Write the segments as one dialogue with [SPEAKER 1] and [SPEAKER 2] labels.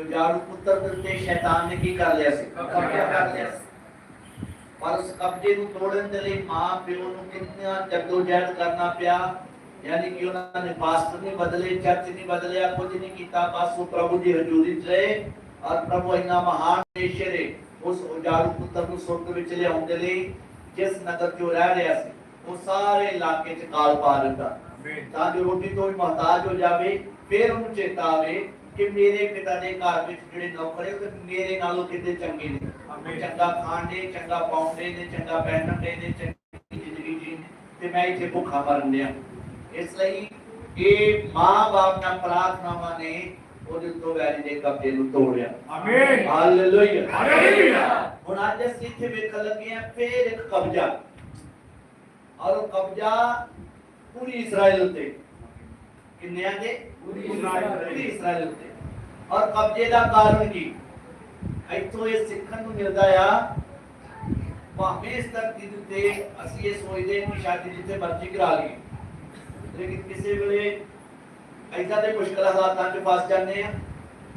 [SPEAKER 1] ਜੋ ਜਾੜੂ ਪੁੱਤਰ ਉੱਤੇ ਸ਼ੈਤਾਨ ਨੇ ਕੀ ਕਰ ਲਿਆ ਸੀ ਕਬਜ਼ਾ ਕਰ ਲਿਆ ਸੀ ਪਰ ਉਸ ਕਬਜ਼ੇ ਨੂੰ ਤੋੜਨ ਦੇ ਲਈ ਮਾਂ ਪਿਓ ਨੂੰ ਕਿੰਨਾ ਜਦੋਜਹਿਦ ਕਰਨਾ ਪਿਆ ਯਾਨੀ ਕਿ ਉਹਨਾਂ ਨੇ ਪਾਸਟਰ ਨਹੀਂ ਬਦਲੇ ਚਰਚ ਨਹੀਂ ਬਦਲਿਆ ਕੁਝ ਨਹੀਂ ਕੀਤਾ ਬਸ ਉਹ ਪ੍ਰਭੂ ਦੀ ਹਜ਼ੂਰੀ 'ਚ ਰਹੇ ਔਰ ਪ੍ਰਭੂ ਇੰਨਾ ਮਹਾਨ ਪਰਮੇਸ਼ਰ ਹੈ ਉਸ ਉਜਾੜੂ ਪੁੱਤਰ ਨੂੰ ਸੁਰਗ ਵਿੱਚ ਲਿਆਉਣ ਦੇ ਲਈ ਜਿਸ ਨਗਰ 'ਚ ਉਹ ਰਹਿ ਰਿਹਾ ਸੀ ਉਹ ਸਾਰੇ ਇਲਾਕੇ 'ਚ ਕਾਲ ਪਾ ਦਿੱਤਾ ਤਾਂ ਜੋ ਰੋਟੀ ਤੋਂ ਵੀ ਮਹਤਾਜ ਹੋ ਜਾਵੇ ਫਿਰ ਉਹਨੂੰ ਚੇਤਾ ਆਵੇ ਕਿ ਮੇਰੇ ਪਿਤਾ ਦੇ ਘਰ ਵਿੱਚ ਜਿਹੜੇ ਨੌਕਰ ਹੈ ਉਹ ਤੇ ਮੇਰੇ ਨਾਲੋਂ ਕਿਤੇ ਚੰਗੇ ਨੇ।
[SPEAKER 2] ਆਮੀਨ।
[SPEAKER 1] ਚੰਗਾ ਖਾਣ ਦੇ ਚੰਗਾ ਪਾਉਣ ਦੇ ਨੇ ਚੰਗਾ ਪਹਿਨਣ ਦੇ ਨੇ ਚੰਗੀ ਜ਼ਿੰਦਗੀ ਜੀਣ ਤੇ ਮੈਂ ਇੱਥੇ ਭੁੱਖਾ ਮਰਨ ਡਿਆ। ਇਸ ਲਈ ਇਹ ਮਾਂ-ਬਾਪ ਦੀਆਂ ਪ੍ਰਾਰਥਨਾਵਾਂ ਨੇ ਉਹਦੇ ਉੱਤੋਂ ਵੈਰੀ ਦੇ ਕਬਜ਼ੇ ਨੂੰ ਤੋੜਿਆ।
[SPEAKER 2] ਆਮੀਨ
[SPEAKER 1] ਹਾਲੇਲੂਇਆ
[SPEAKER 2] ਹਾਲੇਲੂਇਆ
[SPEAKER 1] ਹੁਣ ਅੱਜ ਅਸੀਂ ਇੱਥੇ ਵੇਖਣ ਲੱਗੇ ਆ ਫੇਰ ਇੱਕ ਕਬਜ਼ਾ। ਔਰ ਉਹ ਕਬਜ਼ਾ ਪੂਰੀ ਇਸਰਾਇਲ ਉੱਤੇ। ਕਿੰਨਿਆਂ ਦੇ
[SPEAKER 2] ਪੂਰੀ ਇਸਰਾਇਲ ਉੱਤੇ।
[SPEAKER 1] ਪੂਰੀ ਇਸਰਾਇਲ ਉੱਤੇ। ਔਰ ਕਬਜ਼ੇ ਦਾ ਕਾਰਨ ਕੀ? ਇੱਥੋਂ ਇਹ ਸਿੱਖਣ ਨੂੰ ਮਿਲਦਾ ਆ ਭਾਵੇਂ ਇਸ ਧਰਤੀ ਦੇ ਉੱਤੇ ਅਸੀਂ ਇਹ ਸੋਚਦੇ ਹਾਂ ਕਿ ਸ਼ਾਦੀ ਜਿੱਥੇ ਮਰਜ਼ੀ ਕਰਾ ਲਈਏ। ਲੇਕਿਨ ਕਿਸੇ ਵੇਲੇ ਐਦਾਂ ਦੇ ਮੁਸ਼ਕਲ ਹਾਲਾਤਾਂ 'ਚ ਫਸ ਜਾਂਦੇ ਆ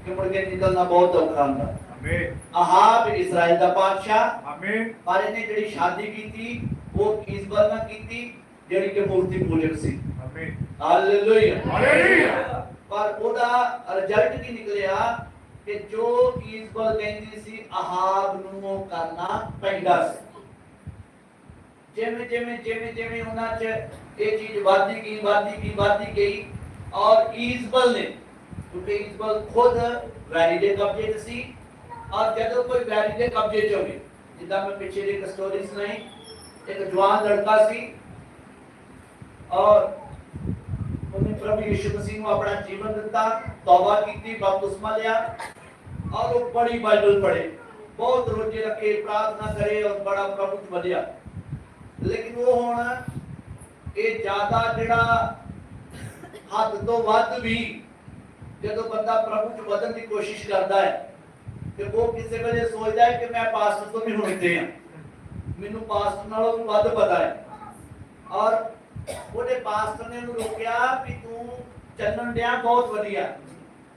[SPEAKER 1] ਕਿ ਮੁੜ ਕੇ ਨਿਕਲਣਾ ਬਹੁਤ ਔਖਾ ਹੁੰਦਾ।
[SPEAKER 2] ਆਮੀਨ
[SPEAKER 1] ਆਹਾਬ ਇਸਰਾਇਲ ਦਾ ਬਾਦਸ਼ਾਹ
[SPEAKER 2] ਆਮੀਨ
[SPEAKER 1] ਪਰ ਇਹਨੇ ਜਿਹੜੀ ਸ਼ਾਦੀ ਕੀਤੀ ਉਹ ਇਸਬਲ ਨਾਲ ਕੀਤੀ ਜਿਹੜੀ ਕਿ ਮੂਰਤੀ ਪੂਜਕ ਸੀ।
[SPEAKER 2] ਆਮੀਨ
[SPEAKER 1] ਹਾਲੇਲੂਇਆ
[SPEAKER 2] ਹਾਲੇਲੂਇਆ
[SPEAKER 1] ਪਰ ਉਹਦਾ ਰਿਜ਼ਲਟ ਕੀ ਨਿਕਲਿਆ ਕਿ ਜੋ ਇਸਬਲ ਕਹਿੰਦੀ ਸੀ ਆਹਾਬ ਨੂੰ ਉਹ ਕਰਨਾ ਪੈਂਦਾ ਸੀ ਜਿਵੇਂ ਜਿਵੇਂ ਜਿਵੇਂ ਜਿਵੇਂ ਉਹਨਾਂ 'ਚ ਇਹ ਚੀਜ਼ ਵਧਦੀ ਗਈ ਵਧਦੀ ਗਈ ਵਧਦੀ ਗਈ ਔਰ ਇਸਬਲ ਨੇ ਕਿਉਂਕਿ ਇਸਬਲ ਖੁਦ ਵੈਰੀ ਦੇ ਕਬਜ਼ੇ 'ਚ ਸੀ ਔਰ ਜਦੋਂ ਕੋਈ ਵੈਰੀ ਦੇ ਕਬਜ਼ੇ 'ਚ ਹੋਵੇ ਜਿੱਦਾਂ ਮੈਂ ਪਿੱਛੇ ਦੀ ਇੱਕ ਸਟੋਰੀ ਸੁਣਾਈ ਇੱਕ ਜਵਾਨ ਲੜਕਾ ਸੀ ਔਰ ਉਹਨੇ ਪ੍ਰਭੂ ਯਿਸੂ ਮਸੀਹ ਨੂੰ ਆਪਣਾ ਜੀਵਨ ਦਿੱਤਾ, ਤੌਬਾ ਕੀਤੀ, ਬਪਤਿਸਮਾ ਲਿਆ। ਔਰ ਉਹ ਬੜੀ ਬਾਈਬਲ ਪੜ੍ਹੇ। ਬਹੁਤ ਰੋਜ਼ੇ ਰੱਖੇ, ਪ੍ਰਾਰਥਨਾ ਕਰੇ ਔਰ ਬੜਾ ਪ੍ਰਭੂ ਚ ਵਧਿਆ ਲੇਕਿਨ ਉਹ ਹੁਣ ਇਹ ਜ਼ਿਆਦਾ ਜਿਹੜਾ ਹੱਦ ਤੋਂ ਵੱਧ ਵੀ ਜਦੋਂ ਬੰਦਾ ਪ੍ਰਭੂ ਚ ਵਧਣ ਦੀ ਕੋਸ਼ਿਸ਼ ਕਰਦਾ ਹੈ, ਤੇ ਉਹ ਕਿਸੇ ਵੇਲੇ ਸੋਚਦਾ ਹੈ ਕਿ ਮੈਂ ਪਾਸਟਰ ਤੋਂ ਵੀ ਹੁਣਦੇ ਆ ਮੈਨੂੰ ਪਾਸਟਰ ਨਾਲੋਂ ਵੱਧ ਪਤਾ ਹੈ। ਔਰ ਉਹਦੇ ਪਾਸਟਰ ਨੇ ਉਹਨੂੰ ਰੋਕਿਆ ਵੀ ਤੂੰ ਚੱਲਣ ਡਿਆ, ਬਹੁਤ ਵਧੀਆ।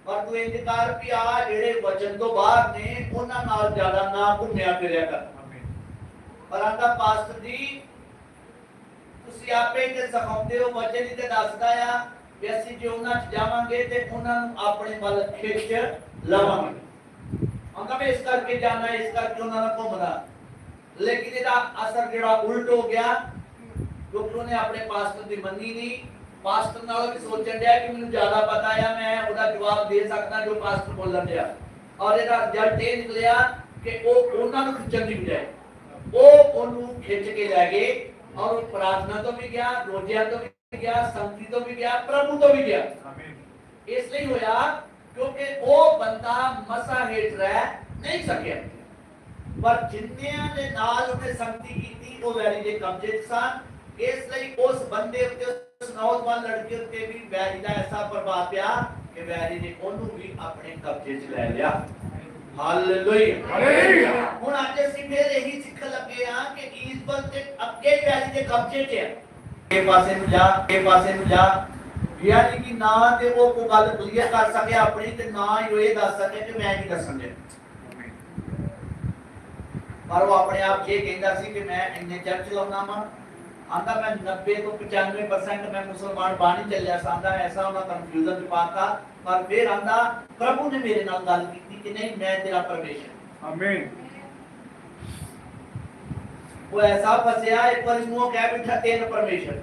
[SPEAKER 1] ਪਰ ਤੂੰ ਇੰਜ ਕਰ ਵੀ ਆ ਜਿਹੜੇ ਵਚਨ ਤੋਂ ਬਾਹਰ ਨੇ, ਉਹਨਾਂ ਨਾਲ ਜ਼ਿਆਦਾ ਨਾ ਘੁੰਮਿਆ ਫਿਰਿਆ ਕਰ। ਪਰ ਆਂਦਾ ਪਾਸਟਰ ਜੀ, ਤੁਸੀਂ ਆਪੇ ਤੇ ਸਿਖਾਉਂਦੇ ਹੋ, ਵਚਨ ਹੀ ਤੇ ਦੱਸਦਾ ਆ ਵੀ ਅਸੀਂ ਜੇ ਉਹਨਾਂ 'ਚ ਜਾਵਾਂਗੇ ਤੇ ਉਹਨਾਂ ਨੂੰ ਆਪਣੇ ਵੱਲ ਖਿੱਚ ਲਵਾਂਗੇ। ਆਂਦਾ ਮੈਂ ਇਸ ਕਰਕੇ ਜਾਣਾ, ਇਸ ਕਰਕੇ ਉਹਨਾਂ ਨਾਲ ਘੁੰਮਦਾ ਲੇਕਿਨ ਇਹਦਾ ਅਸਰ ਜਿਹੜਾ ਉਲਟ ਹੋ ਗਿਆ ਕਿਉਂਕਿ ਉਹਨੇ ਆਪਣੇ ਪਾਸਟਰ ਦੀ ਮੰਨੀ ਨਹੀਂ ਪਾਸਟਰ ਨਾਲੋਂ ਵੀ ਸੋਚਣ ਡਿਆ ਕਿ ਮੈਨੂੰ ਜ਼ਿਆਦਾ ਪਤਾ ਆ ਮੈਂ ਉਹਦਾ ਜਵਾਬ ਦੇ ਸਕਦਾ ਜੋ ਪਾਸਟਰ ਬੋਲਣ ਡਿਆ। ਔਰ ਇਹਦਾ ਰਿਜ਼ਲਟ ਇਹ ਨਿਕਲਿਆ ਕਿ ਉਹ ਉਹਨਾਂ ਨੂੰ ਖਿੱਚਣ ਦੀ ਬਜਾਏ ਉਹ ਉਹਨੂੰ ਖਿੱਚ ਕੇ ਲੈ ਗਏ ਔਰ ਉਹ ਪ੍ਰਾਰਥਨਾ ਤੋਂ ਵੀ ਗਿਆ ਰੋਜ਼ਿਆਂ ਤੋਂ ਵੀ ਗਿਆ ਸੰਗਤੀ ਤੋਂ ਵੀ ਗਿਆ ਪ੍ਰਭੂ ਤੋਂ ਵੀ ਗਿਆ। ਇਸ ਲਈ ਹੋਇਆ ਕਿਉਂਕਿ ਉਹ ਬੰਦਾ ਮਸਾ ਹੇਠ ਰਹਿ ਨਹੀਂ ਸਕਿਆ। ਪਰ ਜਿੰਨਿਆਂ ਦੇ ਨਾਲ ਉਹਨੇ ਸੰਗਤੀ ਕੀਤੀ ਉਹ ਵੈਰੀ ਦੇ ਕਬਜ਼ੇ 'ਚ ਸਨ। ਇਸ ਲਈ ਉਸ ਬੰਦੇ ਉੱਤੇ ਉਸ ਨੌਜਵਾਨ ਲੜਕੇ ਉੱਤੇ ਵੀ ਵੈਰੀ ਦਾ ਐਸਾ ਪ੍ਰਭਾਵ ਪਿਆ ਕਿ ਵੈਰੀ ਨੇ ਉਹਨੂੰ ਵੀ ਆਪਣੇ ਕਬਜ਼ੇ 'ਚ ਲੈ ਲਿਆ। ਹਾਲੇਲੂਇਆ
[SPEAKER 2] ਹਾਲੇਲੂਇਆ
[SPEAKER 1] ਹੁਣ ਅੱਜ ਅਸੀਂ ਫਿਰ ਇਹੀ ਸਿੱਖ ਲੱਗੇ ਆ ਕਿ ਈਸਬਲ ਤੇ ਅੱਗੇ ਵੈਰੀ ਦੇ ਕਬਜ਼ੇ 'ਚ ਹੈ। ਇਹ ਪਾਸੇ ਨੂੰ ਜਾ ਇਹ ਪਾਸੇ ਨੂੰ ਜਾ। ਯਾਨੀ ਕਿ ਨਾ ਤੇ ਉਹ ਕੋਈ ਗੱਲ ਕਲੀਅਰ ਕਰ ਸਕੇ ਆਪਣੀ ਤੇ ਨਾ ਹੀ ਉਹ ਇਹ ਦੱਸ ਸਕੇ ਕਿ ਮੈਂ ਕੀ ਦੱਸਣ ਦੇ ਪਰ ਉਹ ਆਪਣੇ ਆਪ ਇਹ ਕਹਿੰਦਾ ਸੀ ਕਿ ਮੈਂ ਇੰਨੇ ਚਰਚ ਲਾਉਣਾ ਵਾ। ਆਂਦਾ ਮੈਂ 90 ਤੋਂ 95% ਮੈਂ ਮੁਸਲਮਾਨ ਬਾਣੀ ਚੱਲਿਆ ਸਾਂਦਾ ਐਸਾ ਉਹਨਾਂ ਕਨਫਿਊਜ਼ਨ ਚ ਪਾਤਾ ਪਰ ਫਿਰ ਆਂਦਾ ਪ੍ਰਭੂ ਨੇ ਮੇਰੇ ਨਾਲ ਗੱਲ ਕੀਤੀ ਕਿ ਨਹੀਂ ਮੈਂ ਤੇਰਾ ਪਰਮੇਸ਼ਰ
[SPEAKER 2] ਆਮੀਨ
[SPEAKER 1] ਉਹ ਐਸਾ ਫਸਿਆ ਇੱਕ ਵਾਰੀ ਮੂੰਹ ਕਹਿ ਬਿਠਾ ਤਿੰਨ ਪਰਮੇਸ਼ਰ।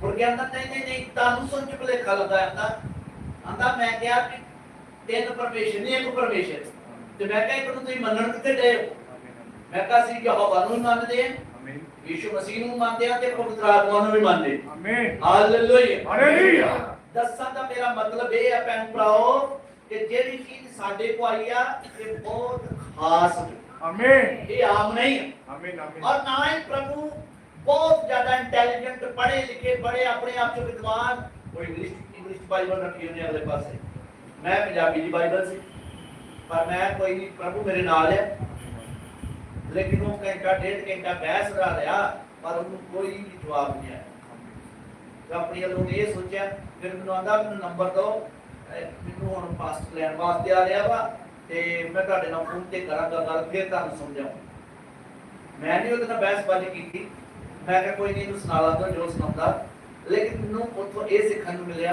[SPEAKER 1] ਮੁੜ ਕੇ ਆਂਦਾ ਨਹੀਂ ਨਹੀਂ ਨਹੀਂ ਤੁਹਾਨੂੰ ਸੁਣ ਚ ਭੁਲੇਖਾ ਲੱਗਾ ਆਂਦਾ ਆਂਦਾ ਮੈਂ ਕਿਹਾ ਕਿ ਤਿੰਨ ਪਰਮੇਸ਼ਰ ਨਹੀਂ ਇੱਕ ਪਰਮੇਸ਼ਰ। ਤੇ ਮੈਂ ਕਿਹਾ ਇੱਕ ਨੂੰ ਤੁਸੀਂ ਮੰਨਣ ਡਏ ਹੋ? ਮੈਂ ਕਿਹਾ ਸੀ ਕਿ ਹਵਾ ਨੂੰ ਮੰਨਦੇ ਆ
[SPEAKER 2] ਆਮੀਨ
[SPEAKER 1] ਯੀਸ਼ੂ ਮਸੀਹ ਨੂੰ ਮੰਨਦੇ ਆ ਤੇ ਪਵਿੱਤਰ ਆਤਮਾ ਨੂੰ ਵੀ ਮੰਨਦੇ
[SPEAKER 2] ਆਮੀਨ
[SPEAKER 1] ਹਾਲੇਲੂਇਆ
[SPEAKER 2] ਹਾਲੇਲੂਇਆ
[SPEAKER 1] ਦੱਸਾਂ ਦਾ ਮੇਰਾ ਮਤਲਬ ਇਹ ਹੈ ਭੈਣ ਭਰਾਓ ਕਿ ਜਿਹੜੀ ਚੀਜ਼ ਸਾਡੇ ਕੋ ਆਈ ਆ ਇਹ ਬਹੁਤ ਖਾਸ ਹੈ
[SPEAKER 2] ਆਮੀਨ
[SPEAKER 1] ਇਹ ਆਮ ਨਹੀਂ ਹੈ
[SPEAKER 2] ਆਮੀਨ ਆਮੀਨ
[SPEAKER 1] ਔਰ ਨਾ ਹੀ ਪ੍ਰਭੂ ਬਹੁਤ ਜ਼ਿਆਦਾ ਇੰਟੈਲੀਜੈਂਟ ਪੜ੍ਹੇ ਲਿਖੇ ਬੜੇ ਆਪਣੇ ਆਪ ਚ ਵਿਦਵਾਨ ਉਹ ਇੰਗਲਿਸ਼ ਇੰਗਲਿਸ਼ ਬਾਈਬਲ ਰੱਖੀ ਉਹਨੇ ਅਗਲੇ ਪਾਸੇ ਮੈਂ ਪੰਜਾਬੀ ਦੀ ਬਾਈਬਲ ਸੀ ਪਰ ਮੈਂ ਕੋਈ ਨਹੀਂ ਪ੍ਰਭੂ ਮੇਰੇ ਨਾਲ ਹੈ ਲੇਕਿਨ ਉਹ ਘੰਟਾ, ਡੇਢ ਘੰਟਾ ਬਹਿਸ ਰਹਾ ਰਿਹਾ ਪਰ ਉਹਨੂੰ ਕੋਈ ਜਵਾਬ ਨਹੀਂ ਆਇਆ। ਤੇ ਆਪਣੀ ਇਹ ਸੋਚਿਆ, ਫਿਰ ਮੈਨੂੰ ਆਂਦਾ, ਮੈਨੂੰ ਨੰਬਰ ਦਿਓ। ਮੈਨੂੰ ਹੁਣ ਪਾਸਟ ਲੈਣ ਵਾਸਤੇ ਆ ਰਿਹਾ ਵਾ, ਤੇ ਮੈਂ ਤੁਹਾਡੇ ਨਾਲ ਫੋਨ ਤੇ ਕਰਾਂਗਾ, ਗੱਲ ਫਿਰ ਤੁਹਾਨੂੰ ਸਮਝਾਉਂ ਮੈਂ ਨਹੀਂ ਉਹਦੇ ਨਾਲ ਬਹਿਸਬਾਜ਼ੀ ਕੀਤੀ। ਮੈਂ ਕਿਹਾ, ਕੋਈ ਨਹੀਂ ਇਹਨੂੰ ਸੁਣਾ ਲਾ, ਜੋ ਸੁਣਾਉਂਦਾ। ਲੇਕਿਨ ਮੈਨੂੰ ਉੱਥੋਂ ਇਹ ਸਿੱਖਣ ਨੂੰ ਮਿਲਿਆ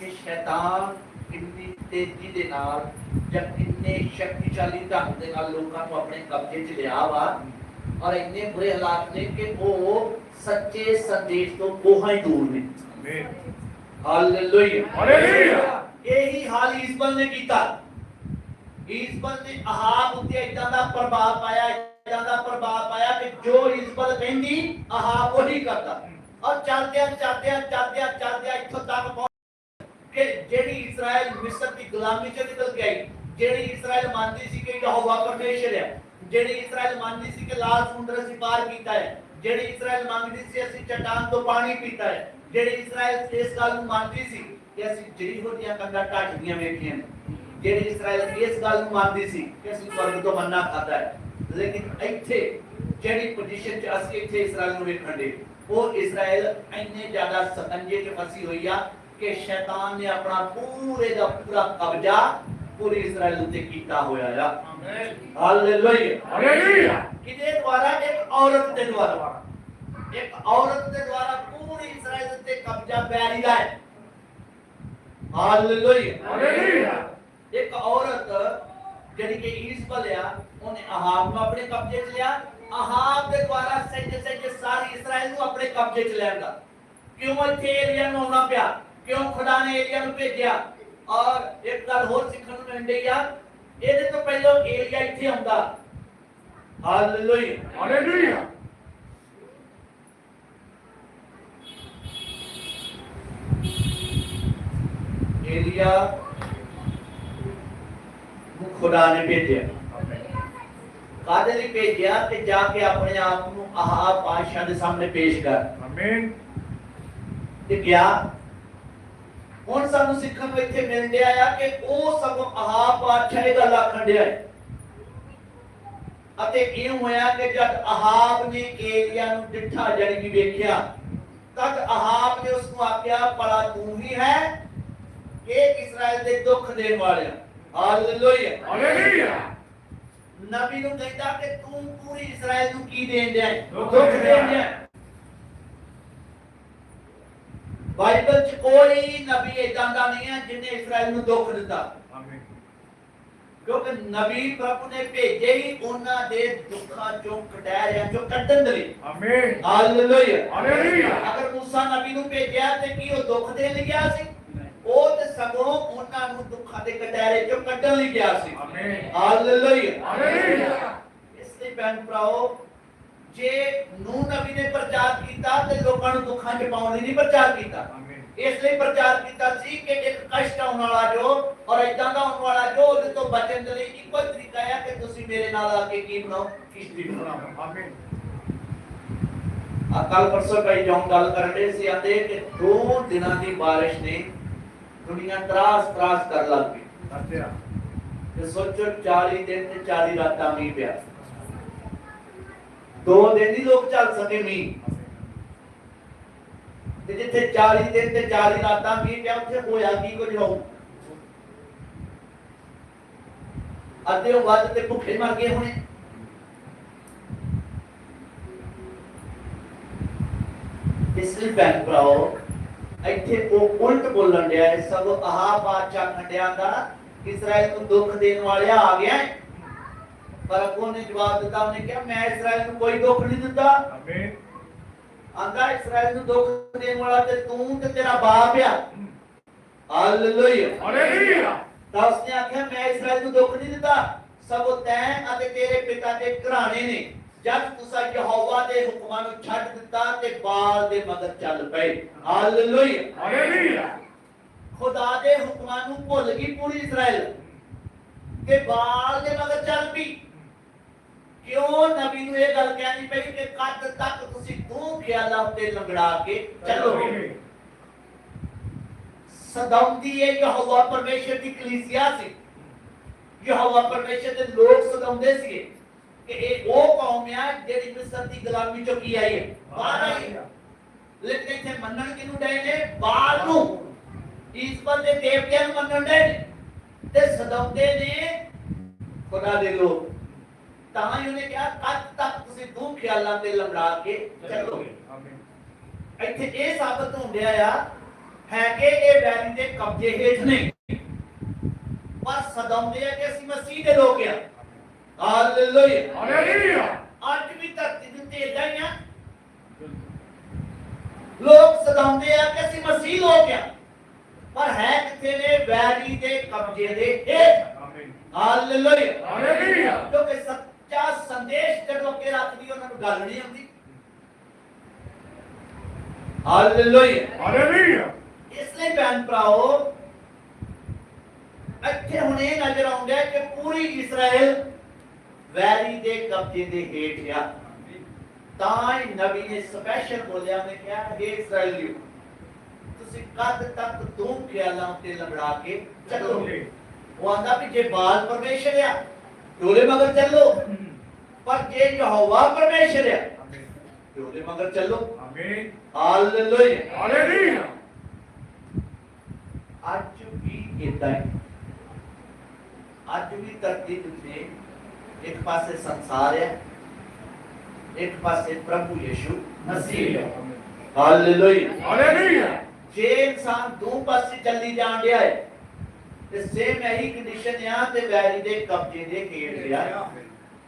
[SPEAKER 1] ਕਿ ਸ਼ੈਤਾਨ ਕਿੰਨੀ ਤੇਜ਼ੀ ਦੇ ਨਾਲ ਜਾਂ ਕਿੰਨੇ ਸ਼ਕਤੀਸ਼ਾਲੀ ਢੰਗ ਦੇ ਨਾਲ ਲੋਕਾਂ ਨੂੰ ਆਪਣੇ ਕਬਜ਼ੇ 'ਚ ਲਿਆ ਵਾ ਔਰ ਇੰਨੇ ਬੁਰੇ ਹਾਲਾਤ ਨੇ ਕਿ ਉਹ ਸੱਚੇ ਸੰਦੇਸ਼ ਤੋਂ ਕੋਹਾਂ ਹੀ ਦੂਰ ਨੇ
[SPEAKER 2] Amen.
[SPEAKER 1] Hallelujah
[SPEAKER 2] hallelujah.
[SPEAKER 1] ਇਹੀ ਹਾਲ ਇਸਬਲ ਨੇ ਕੀਤਾ ਇਸਬਲ ਨੇ ਆਹਾਬ ਉੱਤੇ ਇਦਾਂ ਦਾ ਪ੍ਰਭਾਵ ਪਾਇਆ ਇਦਾਂ ਦਾ ਪ੍ਰਭਾਵ ਪਾਇਆ ਕਿ ਜੋ ਇਸਬਲ ਕਹਿੰਦੀ ਆਹਾਬ ਉਹੀ ਕਰਦਾ ਔਰ ਚੱਲਦਿਆਂ ਚੱਲਦਿਆਂ ਚੱਲਦਿਆਂ ਚੱਲਦਿਆਂ ਇੱਥੋਂ ਤੱਕ ਪਹੁੰਚ ਕਿ ਜਿਹੜੀ ਇਸਰਾਇਲ ਮਿਸਰ ਦੀ ਗੁਲਾਮੀ ਚੋਂ ਨਿਕਲ ਕੇ ਆਈ ਜਿਹੜੀ ਇਸਰਾਇਲ ਮੰਨਦੀ ਸੀ ਕਿ ਯਹੋਵਾ ਪਰਮੇਸ਼ਰ ਹੈ ਜਿਹੜੀ ਇਸਰਾਇਲ ਮੰਨਦੀ ਸੀ ਕਿ ਲਾਲ ਸਮੁੰਦਰ ਅਸੀਂ ਪਾਰ ਕੀਤਾ ਹੈ ਜਿਹੜੀ ਇਸਰਾਇਲ ਮੰਗਦੀ ਸੀ ਅਸੀਂ ਚਟਾਨ ਤੋਂ ਪਾਣੀ ਪੀਤਾ ਹੈ ਜਿਹੜੀ ਇਸਰਾਇਲ ਇਸ ਗੱਲ ਨੂੰ ਮੰਨਦੀ ਸੀ ਕਿ ਅਸੀਂ ਜਰੀਹੋ ਦੀਆਂ ਕੰਧਾਂ ਢੱਕਦੀਆਂ ਵੇਖੀਆਂ ਨੇ। ਜਿਹੜੀ ਇਸਰਾਇਲ ਇਸ ਗੱਲ ਨੂੰ ਮੰਨਦੀ ਸੀ ਕਿ ਅਸੀਂ ਸਵਰਗ ਤੋਂ ਮੰਨਾ ਖਾਦਾ ਹੈ ਲੇਕਿਨ ਇੱਥੇ ਜਿਹੜੀ ਪੋਜੀਸ਼ਨ 'ਚ ਅਸੀਂ ਇੱਥੇ ਇਸਰਾਇਲ ਨੂੰ ਵੇਖਣ ਦੇ ਉਹ ਇਸਰਾਇਲ ਇੰਨੇ ਜ਼ਿਆਦਾ ਸਕੰਜੇ 'ਚ ਫਸੀ ਹੋਈ ਆ ਕਿ ਸ਼ੈਤਾਨ ਨੇ ਆਪਣਾ ਪੂਰੇ ਦਾ ਪੂਰਾ ਕਬਜ਼ਾ ਪੂਰੀ ਇਸਰਾਇਲ ਉੱਤੇ ਕੀਤਾ ਹੋਇਆ ਆ ਹਾਲੇਲੂਇਆ
[SPEAKER 2] ਹਾਲੇਲੂਇਆ।
[SPEAKER 1] ਕਿਹਦੇ ਦੁਆਰਾ ਇੱਕ ਔਰਤ ਦੇ ਦੁਆਰਾ ਇੱਕ ਔਰਤ ਦੇ ਦੁਆਰਾ ਪੂਰੀ ਇਸਰਾਇਲ ਉੱਤੇ ਕਬਜ਼ਾ ਪੈ ਰਿਹਾ ਹੈ ਹਾਲੇਲੂਇਆ
[SPEAKER 2] ਹਾਲੇਲੂਇਆ।
[SPEAKER 1] ਇੱਕ ਔਰਤ ਜਿਹੜੀ ਕਿ ਈਸਬਲ ਆ ਉਹਨੇ ਆਹਾਬ ਨੂੰ ਆਪਣੇ ਕਬਜ਼ੇ 'ਚ ਲਿਆ ਆਹਾਬ ਦੇ ਦੁਆਰਾ ਸਹਿਜ ਸਹਿਜ ਸਾਰੀ ਇਸਰਾਇਲ ਨੂੰ ਆਪਣੇ ਕਬਜ਼ੇ 'ਚ ਲੈਂਦਾ ਕਿਉਂ ਇੱਥੇ ਏਲੀਆ ਨੂੰ ਆਉਣਾ ਪਿਆ ਕਿਉਂ ਖੁਦਾ ਨੇ ਏਲੀਆ ਨੂੰ ਭੇਜਿਆ ਔਰ ਇੱਕ ਗੱਲ ਹੋਰ ਸਿੱਖਣ ਨੂੰ ਮਿਲਦੀ ਆ ਇਹਦੇ ਤੋਂ ਪਹਿਲਾਂ ਏਲੀਆ ਇੱਥੇ ਆਉਂਦਾ ਹਾਲੇਲੂਇਆ
[SPEAKER 2] ਹਾਲੇਲੂਇਆ।
[SPEAKER 1] ਏਲੀਆ ਨੂੰ ਖੁਦਾ ਨੇ ਭੇਜਿਆ ਕਾਦੇ ਲਈ ਭੇਜਿਆ ਕਿ ਜਾ ਕੇ ਆਪਣੇ ਆਪ ਨੂੰ ਆਹਾ ਪਾਸ਼ਾ ਦੇ ਸਾਹਮਣੇ ਪੇਸ਼ ਕਰ
[SPEAKER 2] Amen.
[SPEAKER 1] ਤੇ ਗਿਆ ਹੁਣ ਸਾਨੂੰ ਸਿੱਖਣ ਨੂੰ ਇੱਥੇ ਮਿਲ ਰਿਹਾ ਆ ਕਿ ਉਹ ਸਗੋਂ ਆਹਾ ਪਾਸ਼ਾ ਇਹ ਗੱਲ ਆਖਣ ਡਿਆ ਹੈ। ਅਤੇ ਇਹ ਹੋਇਆ ਕਿ ਜਦ ਆਹਾਬ ਨੇ ਏਲੀਆ ਨੂੰ ਡਿੱਠਾ ਜਾਣੀ ਕਿ ਵੇਖਿਆ ਤਦ ਆਹਾਬ ਨੇ ਉਸ ਨੂੰ ਆਖਿਆ ਭਲਾ ਤੂੰ ਹੀ ਹੈ ਇਹ ਇਸਰਾਇਲ ਦੇ ਦੁੱਖ ਦੇਣ ਵਾਲਿਆ। Hallelujah
[SPEAKER 2] hallelujah.
[SPEAKER 1] ਨਬੀ ਨੂੰ ਕਹਿੰਦਾ ਕਿ ਤੂੰ ਪੂਰੀ ਇਸਰਾਇਲ ਨੂੰ ਕੀ ਦੇਣ ਹੈ?
[SPEAKER 2] ਦੁੱਖ ਦੇਣ
[SPEAKER 1] ਦੇਣ ਡਿਆ ਹੈ। ਬਾਈਬਲ 'ਚ ਕੋਈ ਨਬੀ ਇਦਾਂ ਦਾ ਨਹੀਂ ਹੈ ਜਿਹਨੇ ਇਸਰਾਇਲ ਨੂੰ ਦੁੱਖ ਦਿੱਤਾ
[SPEAKER 2] Amen.
[SPEAKER 1] ਕਿਉਂਕਿ ਨਬੀ ਪ੍ਰਭੂ ਨੇ ਭੇਜੇ ਹੀ ਉਹਨਾਂ ਦੇ ਦੁੱਖਾਂ ਚੋਂ ਕਟਹਿਰਿਆਂ ਚੋਂ ਕੱਢਣ ਦੇ ਲਈ
[SPEAKER 2] Amen.
[SPEAKER 1] Hallelujah
[SPEAKER 2] hallelujah.
[SPEAKER 1] ਅਗਰ ਮੂਸਾ ਨਬੀ ਨੂੰ ਭੇਜਿਆ ਤੇ ਕੀ ਉਹ ਦੁੱਖ ਦੇਣ ਲਈ ਗਿਆ ਸੀ ਉਹ ਤੇ ਸਗੋਂ ਉਹਨਾਂ ਨੂੰ ਦੁੱਖਾਂ ਦੇ ਕਟਹਿਰੇ ਚੋਂ ਕੱਢਣ ਲਈ ਗਿਆ ਸੀ
[SPEAKER 2] Amen.
[SPEAKER 1] Hallelujah
[SPEAKER 2] hallelujah.
[SPEAKER 1] ਇਸ ਲਈ ਭੈਣ ਭਰਾਓ ਜੇ ਨੂੰ ਨਬੀ ਨੇ ਪ੍ਰਚਾਰ ਕੀਤਾ ਤੇ ਲੋਕਾਂ ਨੂੰ ਦੁੱਖਾਂ 'ਚ ਪਾਉਣ ਲਈ ਨਹੀਂ ਪ੍ਰਚਾਰ ਕੀਤਾ. ਇਸ ਲਈ ਪ੍ਰਚਾਰ ਕੀਤਾ ਸੀ ਕਿ ਇੱਕ ਕਸ਼ਟ ਆਉਣ ਵਾਲਾ ਜੋ ਔਰ ਇਦਾਂ ਦਾ ਆਉਣ ਵਾਲਾ ਜੋ ਉਹਦੇ ਤੋਂ ਬਚਣ ਦੇ ਲਈ ਇੱਕੋ ਤਰੀਕਾ ਹੈ ਕਿ ਤੁਸੀਂ ਮੇਰੇ ਨਾਲ ਆ ਕੇ ਕੀ ਬਣਾਓ ਕਿਸ਼ਤੀ ਬਣਾਓ
[SPEAKER 2] Amen.
[SPEAKER 1] ਆ ਕੱਲ ਪਰਸੋਂ ਕਈ ਜੋਂ ਗੱਲ ਕਰਨ ਦੇ ਸੀ ਆਂਦੇ ਕਿ ਦੋ ਦਿਨਾਂ ਦੀ ਬਾਰਿਸ਼ ਨੇ ਦੁਨੀਆ ਤਰਾਸ ਤਰਾਸ ਕਰ ਲੱਗ ਪਈ। ਤੇ ਸੋਚੋ 40 ਦਿਨ ਤੇ 40 ਰਾਤਾਂ ਮੀਂਹ ਪਿਆ ਦੋ ਦਿਨ ਹੀ ਲੋਕ ਚੱਲ ਸਕੇ ਮੀਂਹ। ਤੇ ਜਿੱਥੇ 40 ਦਿਨ ਤੇ 40 ਰਾਤਾਂ ਮੀਂਹ ਪਿਆ, ਉੱਥੇ ਹੋਇਆ ਕੀ ਕੁਝ ਹੋਊ? ਅੱਧੇ ਉਹ ਵੱਧ ਤੇ ਭੁੱਖੇ ਮਰ ਗਏ ਹੋਣੇ। ਇਸ ਲਈ ਭੈਣ ਭਰਾਓ, ਇੱਥੇ ਉਹ ਉਲਟ ਬੋਲਣ ਡਿਆ ਹੈ ਆਹ ਬਾਦਸ਼ਾਹ ਖੰਡਿਆਂ ਦਾ, ਇਸਰਾਇਲ ਨੂੰ ਦੁੱਖ ਦੇਣ ਵਾਲਿਆ ਆ ਗਿਆ ਹੈ। ਪਰ ਅੱਗੋਂ ਨੇ ਜਵਾਬ ਦਿੱਤਾ ਉਹਨੇ ਕਿਹਾ ਮੈਂ ਇਸਰਾਇਲ ਨੂੰ ਕੋਈ ਦੁੱਖ ਨਹੀਂ ਦਿੱਤਾ।
[SPEAKER 2] Amen.
[SPEAKER 1] ਆਂਦਾ ਇਸਰਾਇਲ ਨੂੰ ਦੁੱਖ ਦੇਣ ਵਾਲਾ ਤੇ ਤੂੰ ਤੇ ਤੇਰਾ ਬਾਪ ਆ। Hallelujah
[SPEAKER 2] hallelujah.
[SPEAKER 1] ਤਾਂ ਉਸਨੇ ਆਖਿਆ ਮੈਂ ਇਸਰਾਇਲ ਨੂੰ ਦੁੱਖ ਨਹੀਂ ਦਿੱਤਾ। ਸਗੋਂ ਤੈਂ ਅਤੇ ਤੇਰੇ ਪਿਤਾ ਦੇ ਘਰਾਣੇ ਨੇ ਜਦ ਤੁਸੀਂ ਯਹੋਵਾ ਦੇ ਹੁਕਮਾਂ ਨੂੰ ਛੱਡ ਦਿੱਤਾ ਤੇ ਬਾਲ ਦੇ ਮਗਰ ਚੱਲ ਪਏ। Hallelujah
[SPEAKER 2] hallelujah.
[SPEAKER 1] ਖੁਦਾ ਦੇ ਹੁਕਮਾਂ ਨੂੰ ਭੁੱਲ ਗਈ ਪੂਰੀ ਇਸਰਾਇਲ। ਤੇ ਬਾਲ ਦੇ ਮਗਰ ਚੱਲ ਪਈ। ਕਿਉਂ ਨਬੀ ਨੂੰ ਇਹ ਗੱਲ ਕਹਿਣੀ ਪਈ ਕਿ ਕਦ ਤੱਕ ਤੁਸੀਂ ਦੋ ਖਿਆਲਾਂ ਉੱਤੇ ਲੰਗੜਾ ਕੇ ਚੱਲੋਗੇ? ਸਦਾਉਂਦੀ ਹੈ ਯਹੋਵਾ ਪਰਮੇਸ਼ਰ ਦੀ ਕਲੀਸਿਆ ਸੀ। ਯਹੋਵਾ ਪਰਮੇਸ਼ਰ ਦੇ ਲੋਕ ਸਦਾਉਂਦੇ ਸੀਗੇ ਕਿ ਇਹ ਉਹ ਕੌਮ ਆ ਜਿਹੜੀ ਮਿਸਰ ਦੀ ਗੁਲਾਮੀ ਚੋਂ ਕੀ ਆਈ ਹੈ? ਬਾਹਰ ਆਈ ਹੈ। ਲੇਕਿਨ ਇੱਥੇ ਮੰਨਣ ਕਿਨੂੰ ਡਏ ਨੇ? ਬਾਲ ਨੂੰ। ਈਸਵਰ ਦੇ ਦੇਵਤਿਆਂ ਨੂੰ ਮੰਨਣ ਡਏ ਨੇ। ਤੇ ਸਦਾਉਂਦੇ ਨੇ ਖੁਦਾ ਦੇ ਲੋਕ। ਤਾਂ ਹੀ ਉਹਨੇ ਕਿਹਾ ਕਦ ਤੱਕ ਤੁਸੀਂ ਦੋ ਖਿਆਲਾਂ ਤੇ ਲੰਬੜਾ ਕੇ ਚੱਲੋਗੇ ਇੱਥੇ ਇਹ ਸਾਬਤ ਹੁੰਦਿਆ ਆ ਹੈ ਕਿ ਇਹ ਵੈਰੀ ਦੇ ਕਬਜ਼ੇ ਹੇਠ ਨਹੀਂ ਪਰ ਸਦਾਉਂਦੇ ਆ ਕਿ ਅਸੀਂ ਮਸੀਹ ਦੇ ਲੋਕ ਆ ਹਾਲੇਲੂਇਆ
[SPEAKER 2] Hallelujah.
[SPEAKER 1] ਅੱਜ ਵੀ ਧਰਤੀ ਦੇ ਉੱਤੇ ਇਦਾਂ ਹੀ ਆ ਲੋਕ ਸਦਾਉਂਦੇ ਆ ਕਿ ਅਸੀਂ ਮਸੀਹ ਲੋਕ ਆ ਪਰ ਹੈ ਕਿੱਥੇ ਨੇ ਵੈਰੀ ਦੇ ਕਬਜ਼ੇ ਦੇ ਹੇਠ ਹਾਲੇਲੂਇਆ
[SPEAKER 2] Hallelujah.
[SPEAKER 1] ਕਿਉਂਕਿ ਸੱਚਾ ਸੰਦੇਸ਼ ਜਦੋਂ ਕਿ ਰੱਖਦੀ ਉਹਨਾਂ ਨੂੰ ਗੱਲ ਨਹੀਂ ਆਉਂਦੀ ਹਾਲੇਲੂਇਆ
[SPEAKER 2] Hallelujah.
[SPEAKER 1] ਇਸ ਲਈ ਭੈਣ ਭਰਾਓ ਇੱਥੇ ਹੁਣ ਇਹ ਨਜ਼ਰ ਆਉਂਦਾ ਹੈ ਕਿ ਪੂਰੀ ਇਸਰਾਇਲ ਵੈਰੀ ਦੇ ਕਬਜ਼ੇ ਦੇ ਹੇਠ ਆ ਤਾਂ ਹੀ ਨਬੀ ਨੇ ਸਪੈਸ਼ਲ ਬੋਲਿਆ ਨੇ ਕਿਹਾ हे ਇਸਰਾਇਲੀਓ ਤੁਸੀਂ ਕਦ ਤੱਕ ਦੋ ਖਿਆਲਾਂ ਤੇ ਲੰਬੜਾ ਕੇ ਚੱਲੋਗੇ ਉਹ ਆਂਦਾ ਵੀ ਜੇ ਬਾਲ ਪਰਮੇਸ਼ਰ ਆ ਡੋਲੇ ਮਗਰ ਚੱਲੋ ਪਰ ਜੇ ਯਹੋਵਾ ਪਰਮੇਸ਼ਰ ਆ ਡੋਲੇ ਮਗਰ ਚੱਲੋ
[SPEAKER 2] Amen.
[SPEAKER 1] Hallelujah
[SPEAKER 2] Hallelujah.
[SPEAKER 1] ਅੱਜ ਵੀ ਇਦਾਂ ਹੀ ਅੱਜ ਵੀ ਧਰਤੀ ਦੇ ਉੱਤੇ ਇੱਕ ਪਾਸੇ ਸੰਸਾਰ ਹੈ ਇੱਕ ਪਾਸੇ ਪ੍ਰਭੂ ਯਿਸੂ ਮਸੀਹ ਹੈ ਹਾਲੇਲੂਇਆ
[SPEAKER 2] Hallelujah.
[SPEAKER 1] ਜੇ ਇਨਸਾਨ ਦੋ ਪਾਸੇ ਚੱਲੀ ਜਾਣ ਡਿਆ ਹੈ ਤੇ ਸੇਮ ਇਹੀ ਕੰਡੀਸ਼ਨ ਆ ਤੇ ਵੈਰੀ ਦੇ ਕਬਜ਼ੇ ਦੇ ਹੇਠ ਆ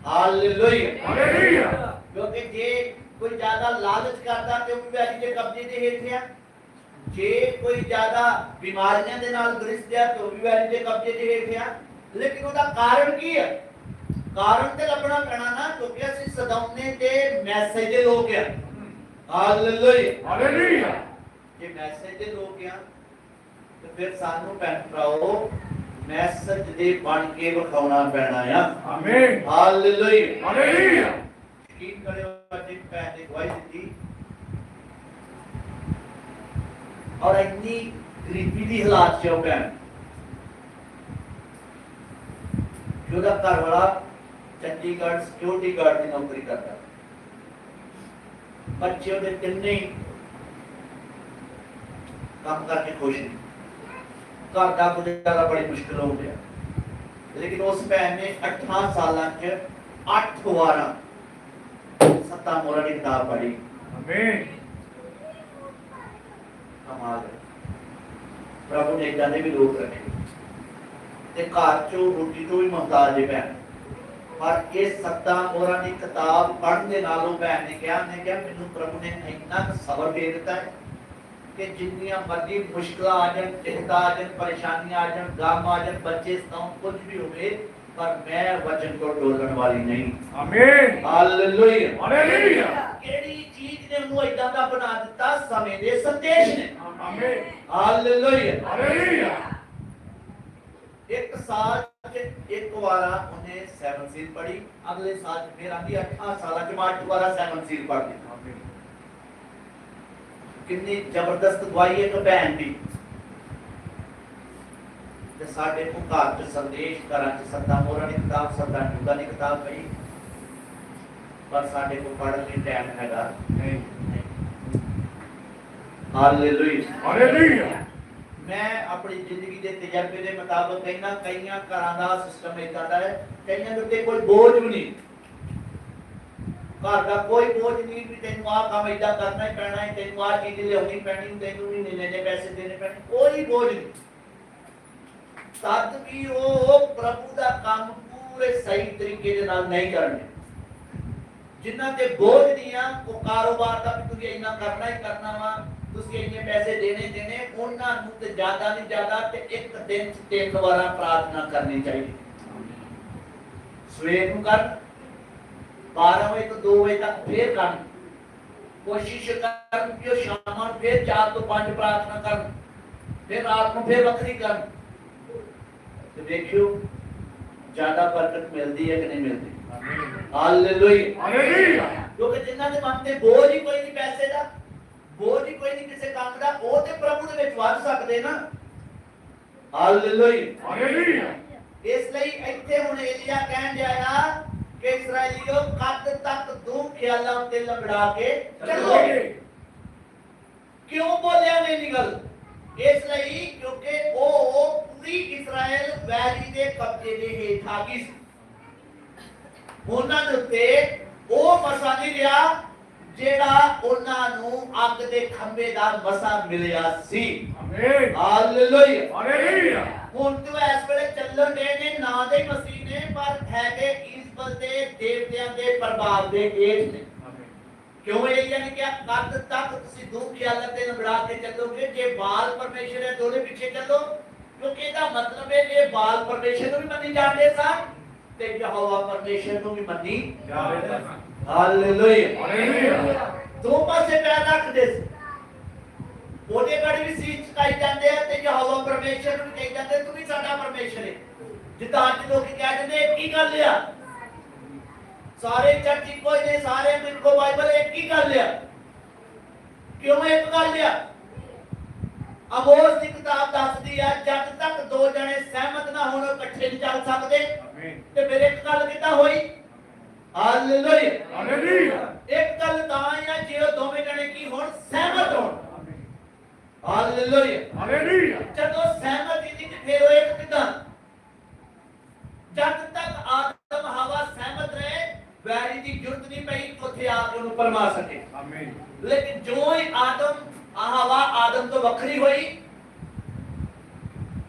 [SPEAKER 1] ਹਾਲੇਲੂਇਆ
[SPEAKER 2] Hallelujah.
[SPEAKER 1] ਕਿਉਂਕਿ ਜੇ ਕੋਈ ਜ਼ਿਆਦਾ ਲਾਲਚ ਕਰਦਾ ਤੇ ਉਹ ਵੀ ਵੈਰੀ ਦੇ ਕਬਜ਼ੇ ਦੇ ਹੇਠ ਆ ਜੇ ਕੋਈ ਜ਼ਿਆਦਾ ਬਿਮਾਰੀਆਂ ਦੇ ਨਾਲ ਗ੍ਰਸਤ ਆ ਤੇ ਉਹ ਵੀ ਵੈਰੀ ਦੇ ਕਬਜ਼ੇ ਦੇ ਹੇਠ ਆ ਲੇਕਿਨ ਉਹਦਾ ਕਾਰਨ ਕੀ ਹੈ? ਕਾਰਨ ਤੇ ਲੱਭਣਾ ਪੈਣਾ ਨਾ ਕਿਉਂਕਿ ਅਸੀਂ ਸਦਾਉਨੇ ਤੇ ਮੈਸੇਜ ਦੇ ਲੋਕ ਆ ਹਾਲੇਲੂਇਆ
[SPEAKER 2] Hallelujah.
[SPEAKER 1] ਜੇ ਮੈਸੇਜ ਦੇ ਲੋਕ ਆ ਤੇ ਫਿਰ ਸਾਨੂੰ ਭੈਣ ਭਰਾਓ ਮੈਸੇਜ ਦੇ ਬਣ ਕੇ ਵਿਖਾਉਣਾ ਪੈਣਾ ਆ।
[SPEAKER 2] Amen.
[SPEAKER 1] Hallelujah
[SPEAKER 2] Hallelujah.
[SPEAKER 1] ਯਕੀਨ ਕਰਿਓ ਅੱਜ ਭੈਣ ਨੇ ਗਵਾਹੀ ਦਿੱਤੀ। ਔਰ ਇੰਨੀ ਗਰੀਬੀ ਦੀ ਹਾਲਾਤ 'ਚ ਉਹ ਭੈਣ। ਕਿ ਉਹਦਾ ਘਰ ਵਾਲਾ ਚੰਡੀਗੜ੍ਹ ਸਿਕਿਉਰਿਟੀ ਗਾਰਡ ਦੀ ਨੌਕਰੀ ਕਰਦਾ। ਬੱਚੇ ਉਹਦੇ ਤਿੰਨੇ ਹੀ ਕੰਮ ਕਰਕੇ ਖੁਸ਼ ਨਹੀਂ ਘਰ ਦਾ ਗੁਜ਼ਾਰਾ ਬੜੀ ਮੁਸ਼ਕਲ ਹੋ ਗਿਆ। ਲੇਕਿਨ ਉਸ ਭੈਣ ਨੇ 18 ਸਾਲਾਂ 'ਚ 8 ਵਾਰਾਂ ਸੱਤਾ ਮੋਰਾ ਦੀ ਕਿਤਾਬ ਪੜ੍ਹੀ।
[SPEAKER 2] Amen.
[SPEAKER 1] ਕਮਾਲ ਪ੍ਰਭੂ ਨੇ ਇਦਾਂ ਦੇ ਵੀ ਲੋਕ ਰੱਖੇ। ਤੇ ਘਰ ਚੋਂ ਰੋਟੀ ਤੋਂ ਵੀ ਮੁਹਤਾਜ ਹੈ ਭੈਣ। ਪਰ ਇਹ ਸੱਤਾ ਮੋਰਾ ਦੀ ਕਿਤਾਬ ਪੜ੍ਹਨ ਦੇ ਨਾਲੋਂ ਭੈਣ ਨੇ ਕਿਹਾ ਨੇ ਕਿਹਾ ਮੈਨੂੰ ਪ੍ਰਭੂ ਨੇ ਇੰਨਾ ਸਬਰ ਦੇ ਦਿੱਤਾ ਹੈ ਕਿ ਜਿੰਨੀਆਂ ਮਰਜ਼ੀ ਮੁਸ਼ਕਲਾਂ ਆ ਜਾਣ ਚਿੰਤਾ ਆ ਜਾਣ ਪਰੇਸ਼ਾਨੀਆਂ ਆ ਜਾਣ ਗਮ ਆ ਜਾਣ ਬੱਚੇ ਸਤਾਉਣ ਕੁਝ ਵੀ ਹੋਵੇ ਪਰ ਮੈਂ ਵਚਨ ਤੋਂ ਡੋਲਣ ਵਾਲੀ ਨਹੀਂ
[SPEAKER 2] Amen.
[SPEAKER 1] Hallelujah
[SPEAKER 2] Hallelujah.
[SPEAKER 1] ਕਿਹੜੀ ਚੀਜ਼ ਨੇ ਉਹਨੂੰ ਇਦਾਂ ਦਾ ਬਣਾ ਦਿੱਤਾ ਸਮੇਂ ਦੇ ਸੰਦੇਸ਼ ਨੇ
[SPEAKER 2] Amen.
[SPEAKER 1] Hallelujah
[SPEAKER 2] Hallelujah.
[SPEAKER 1] ਇੱਕ ਸਾਲ ਚ ਇੱਕ ਵਾਰਾ ਉਹਨੇ 7 ਸੀਲ ਪੜੀ ਅਗਲੇ ਸਾਲ 'ਚ ਫਿਰ ਆਂਦੀ 8 ਸਾਲਾਂ ਚ ਮਾਰ ਦੁਬਾਰਾ 7 ਸੀਲ ਪੜ੍ਹਦੀ
[SPEAKER 2] Amen.
[SPEAKER 1] ਕਿੰਨੀ ਜ਼ਬਰਦਸਤ ਗਵਾਹੀ ਹੈ ਇੱਕ ਭੈਣ ਦੀ। ਤੇ ਸਾਡੇ ਕੋ ਘਰ ਚ ਸੰਦੇਸ਼ ਘਰਾਂ ਚ ਸੱਤਾ ਮੋਰਾ ਦੀ ਕਿਤਾਬ ਸੱਤਾ ਜੁਗਾ ਦੀ ਕਿਤਾਬ ਪਈ। ਪਰ ਸਾਡੇ ਕੋ ਪੜ੍ਹਨ ਲਈ ਟਾਈਮ ਹੈਗਾ।
[SPEAKER 2] Amen.
[SPEAKER 1] Hallelujah
[SPEAKER 2] Hallelujah.
[SPEAKER 1] ਮੈਂ ਆਪਣੀ ਜ਼ਿੰਦਗੀ ਦੇ ਤਜਰਬੇ ਦੇ ਮੁਤਾਬਕ ਕਹਿੰਦਾ ਕਈਆਂ ਘਰਾਂ ਦਾ ਸਿਸਟਮ ਇਦਾਂ ਦਾ ਹੈ ਕਈਆਂ ਦੇ ਉੱਤੇ ਕੋਈ ਬੋਝ ਵੀ ਨਹੀਂ। ਘਰ ਦਾ ਕੋਈ ਬੋਝ ਨਹੀਂ, ਵੀ ਤੈਨੂੰ ਆਹ ਕੰਮ ਇਦਾਂ ਕਰਨਾ ਹੀ ਪੈਣਾ ਹੈ, ਤੈਨੂੰ ਆਹ ਚੀਜ਼ ਲਿਆਉਣੀ ਪੈਣੀ, ਤੈਨੂੰ ਨਹੀਂ ਲੈਣੇ ਪੈਸੇ ਦੇਣੇ ਪੈਣੇ, ਕੋਈ ਬੋਝ ਨਹੀਂ। ਤਦ ਵੀ ਉਹ ਪ੍ਰਭੂ ਦਾ ਕੰਮ ਪੂਰੇ ਸਹੀ ਤਰੀਕੇ ਦੇ ਨਾਲ ਨਹੀਂ ਕਰਨਗੇ। ਜਿਨ੍ਹਾਂ ਤੇ ਬੋਝ ਨਹੀਂ ਆ, ਉਹ ਕਾਰੋਬਾਰ ਦਾ ਵੀ ਤੁਸੀਂ ਇੰਨਾ ਕਰਨਾ ਹੀ ਕਰਨਾ ਵਾ, ਤੁਸੀਂ ਇੰਨੇ ਪੈਸੇ ਦੇਣੇ ਦੇਣੇ, ਉਹਨਾਂ ਨੂੰ ਤੇ ਜ਼ਿਆਦਾ ਨਹੀਂ ਜ਼ਿਆਦਾ ਤੇ ਇੱਕ ਦਿਨ ਚ ਤਿੰਨ ਵਾਰਾਂ ਪ੍ਰਾਰਥਨਾ ਕਰਨੀ ਚਾਹੀਦੀ। ਸਵੇਰ ਨੂੰ ਕਰ 12 ਵਜੇ ਤੋਂ 2 ਵਜੇ ਤੱਕ ਫੇਰ ਕਰਨ ਕੋਸ਼ਿਸ਼ ਕਰਨ ਕਿ ਉਹ ਸ਼ਾਮਾਂ ਫੇਰ 4 ਤੋਂ 5 ਪ੍ਰਾਰਥਨਾ ਕਰਨ ਫਿਰ ਰਾਤ ਨੂੰ ਫੇਰ ਵੱਖਰੀ ਕਰਨ ਤੇ ਦੇਖਿਓ ਜ਼ਿਆਦਾ ਬਰਕਤ ਮਿਲਦੀ ਹੈ ਕਿ ਨਹੀਂ ਮਿਲਦੀ. Hallelujah
[SPEAKER 2] Hallelujah.
[SPEAKER 1] ਕਿਉਂਕਿ ਜਿਨ੍ਹਾਂ ਦੇ ਮਨ ਤੇ ਬੋਝ ਹੀ ਕੋਈ ਨਹੀਂ ਪੈਸੇ ਦਾ ਬੋਝ ਹੀ ਕੋਈ ਨਹੀਂ ਕਿਸੇ ਕੰਮ ਦਾ ਉਹ ਤੇ ਪ੍ਰਭੂ ਦੇ ਵਿੱਚ ਵੱਧ ਸਕਦੇ ਨਾ ਹਾਲੇਲੂਇਆ
[SPEAKER 2] Hallelujah.
[SPEAKER 1] ਇਸ ਲਈ ਇੱਥੇ ਹੁਣ ਏਲੀਆ ਕਹਿਣ ਡਿਆ ਕਿ ਇਸرائیਲੀਓ ਕੱਦ ਤੱਕ ਦੂ ਖਿਆਲਾਂ ਤੇ ਲੰਗੜਾ ਕੇ ਚੱਲੋਗੇ ਕਿਉਂ ਬੋਲਿਆ ਨੇ ਨਿਗਲ ਇਸ ਲਈ ਕਿਉਂਕਿ ਉਹ ਪੂਰੀ ਇਸਰਾਇਲ ਵੈਰੀ ਦੇ ਕਬਜ਼ੇ ਦੇ ਹੇਠ ਆ ਗਈ ਉਹਨਾਂ ਦੇ ਉੱਤੇ ਉਹ ਮਸਾ ਨਹੀਂ ਰਿਹਾ ਜਿਹੜਾ ਉਹਨਾਂ ਨੂੰ ਅੱਗ ਦੇ ਖੰਭੇ ਦਾ ਮਸਾ ਮਿਲਿਆ ਸੀ।
[SPEAKER 2] ਆਮੀਨ
[SPEAKER 1] ਹਾਲੇਲੂਇਆ
[SPEAKER 2] ਹਾਲੇਲੂਇਆ
[SPEAKER 1] ਹੁਣ ਤੋਂ ਇਸ ਵੇਲੇ ਚੱਲਣ ਦੇ ਨੇ ਨਾ ਦੇ ਮਸੀਨੇ ਪਰ ਹੈਗੇ ਈਸਬਲ ਦੇ ਦੇਵਤਿਆਂ ਦੇ ਪ੍ਰਭਾਵ ਦੇ ਹੇਠ ਨੇ। ਕਿਉਂ ਇਹ ਯਾਨੀ ਕਿ ਕਦ ਤੱਕ ਤੁਸੀਂ ਦੋ ਖਿਆਲਾਂ ਤੇ ਨਿਬੜਾ ਕੇ ਚੱਲੋਗੇ? ਜੇ ਬਾਲ ਪਰਮੇਸ਼ਰ ਹੈ ਦੋਨੇ ਪਿੱਛੇ ਚੱਲੋ। ਕਿਉਂਕਿ ਇਹਦਾ ਮਤਲਬ ਹੈ ਇਹ ਬਾਲ ਪਰਮੇਸ਼ਰ ਨੂੰ ਵੀ ਮੰਨੀ ਜਾਂਦੇ ਸਨ ਤੇ ਯਹੋਵਾ ਪਰਮੇਸ਼ਰ ਨੂੰ ਵੀ ਮੰਨੀ ਹਾਲੇਲੂਇਆ
[SPEAKER 2] Hallelujah.
[SPEAKER 1] ਦੋ ਪਾਸੇ ਪੈਰ ਰੱਖਦੇ ਸੀ। ਉਹਦੇ ਗੜੀ ਵੀ ਸੀਟ ਚਕਾਈ ਜਾਂਦੇ ਆ ਤੇ ਯਹੋਵਾ ਪਰਮੇਸ਼ਰ ਨੂੰ ਵੀ ਕਹੀ ਜਾਂਦੇ ਤੂੰ ਵੀ ਸਾਡਾ ਪਰਮੇਸ਼ਰ ਹੈ ਜਿੱਦਾਂ ਅੱਜ ਲੋਕ ਕਹਿ ਦਿੰਦੇ ਇਹ ਕੀ ਗੱਲ ਆ? ਸਾਰੇ ਚਰਚ ਇੱਕੋ ਹੀ ਨੇ ਸਾਰੇ ਇੱਕੋ ਬਾਈਬਲ ਇੱਕ ਹੀ ਗੱਲ ਆ। ਕਿਉਂ ਇੱਕ ਗੱਲ ਆ? ਅਮੋਸ ਦੀ ਕਿਤਾਬ ਦੱਸਦੀ ਆ ਜਦ ਤੱਕ ਦੋ ਜਣੇ ਸਹਿਮਤ ਨਾ ਹੋਣ ਇਕੱਠੇ ਨਹੀਂ ਚੱਲ ਸਕਦੇ. ਤੇ ਫਿਰ ਇੱਕ ਗੱਲ ਕਿੱਦਾਂ ਹੋਈ? Hallelujah
[SPEAKER 2] Hallelujah.
[SPEAKER 1] ਇੱਕ ਗੱਲ ਤਾਂ ਆ ਜੇ ਉਹ ਦੋਵੇਂ ਜਣੇ ਕੀ ਹੋਣ ਸਹਿਮਤ ਹੋਣ। Hallelujah
[SPEAKER 2] Hallelujah.
[SPEAKER 1] ਜਦੋਂ ਸਹਿਮਤ ਹੀ ਨਹੀਂ ਤੇ ਫਿਰ ਉਹ ਇੱਕ ਕਿਦਾਂ? ਜਦ ਤੱਕ ਆਦਮ ਹਵਾ ਸਹਿਮਤ ਰਹੇ ਵੈਰੀ ਦੀ ਜ਼ਰੂਰਤ ਨਹੀਂ ਪਈ ਉੱਥੇ ਆ ਕੇ ਉਹਨੂੰ ਪਰਮਾ ਸਕੇ।
[SPEAKER 2] Amen.
[SPEAKER 1] ਲੇਕਿਨ ਜੋ ਹੀ ਆਦਮ ਹਵਾ ਆਦਮ ਤੋਂ ਵੱਖਰੀ ਹੋਈ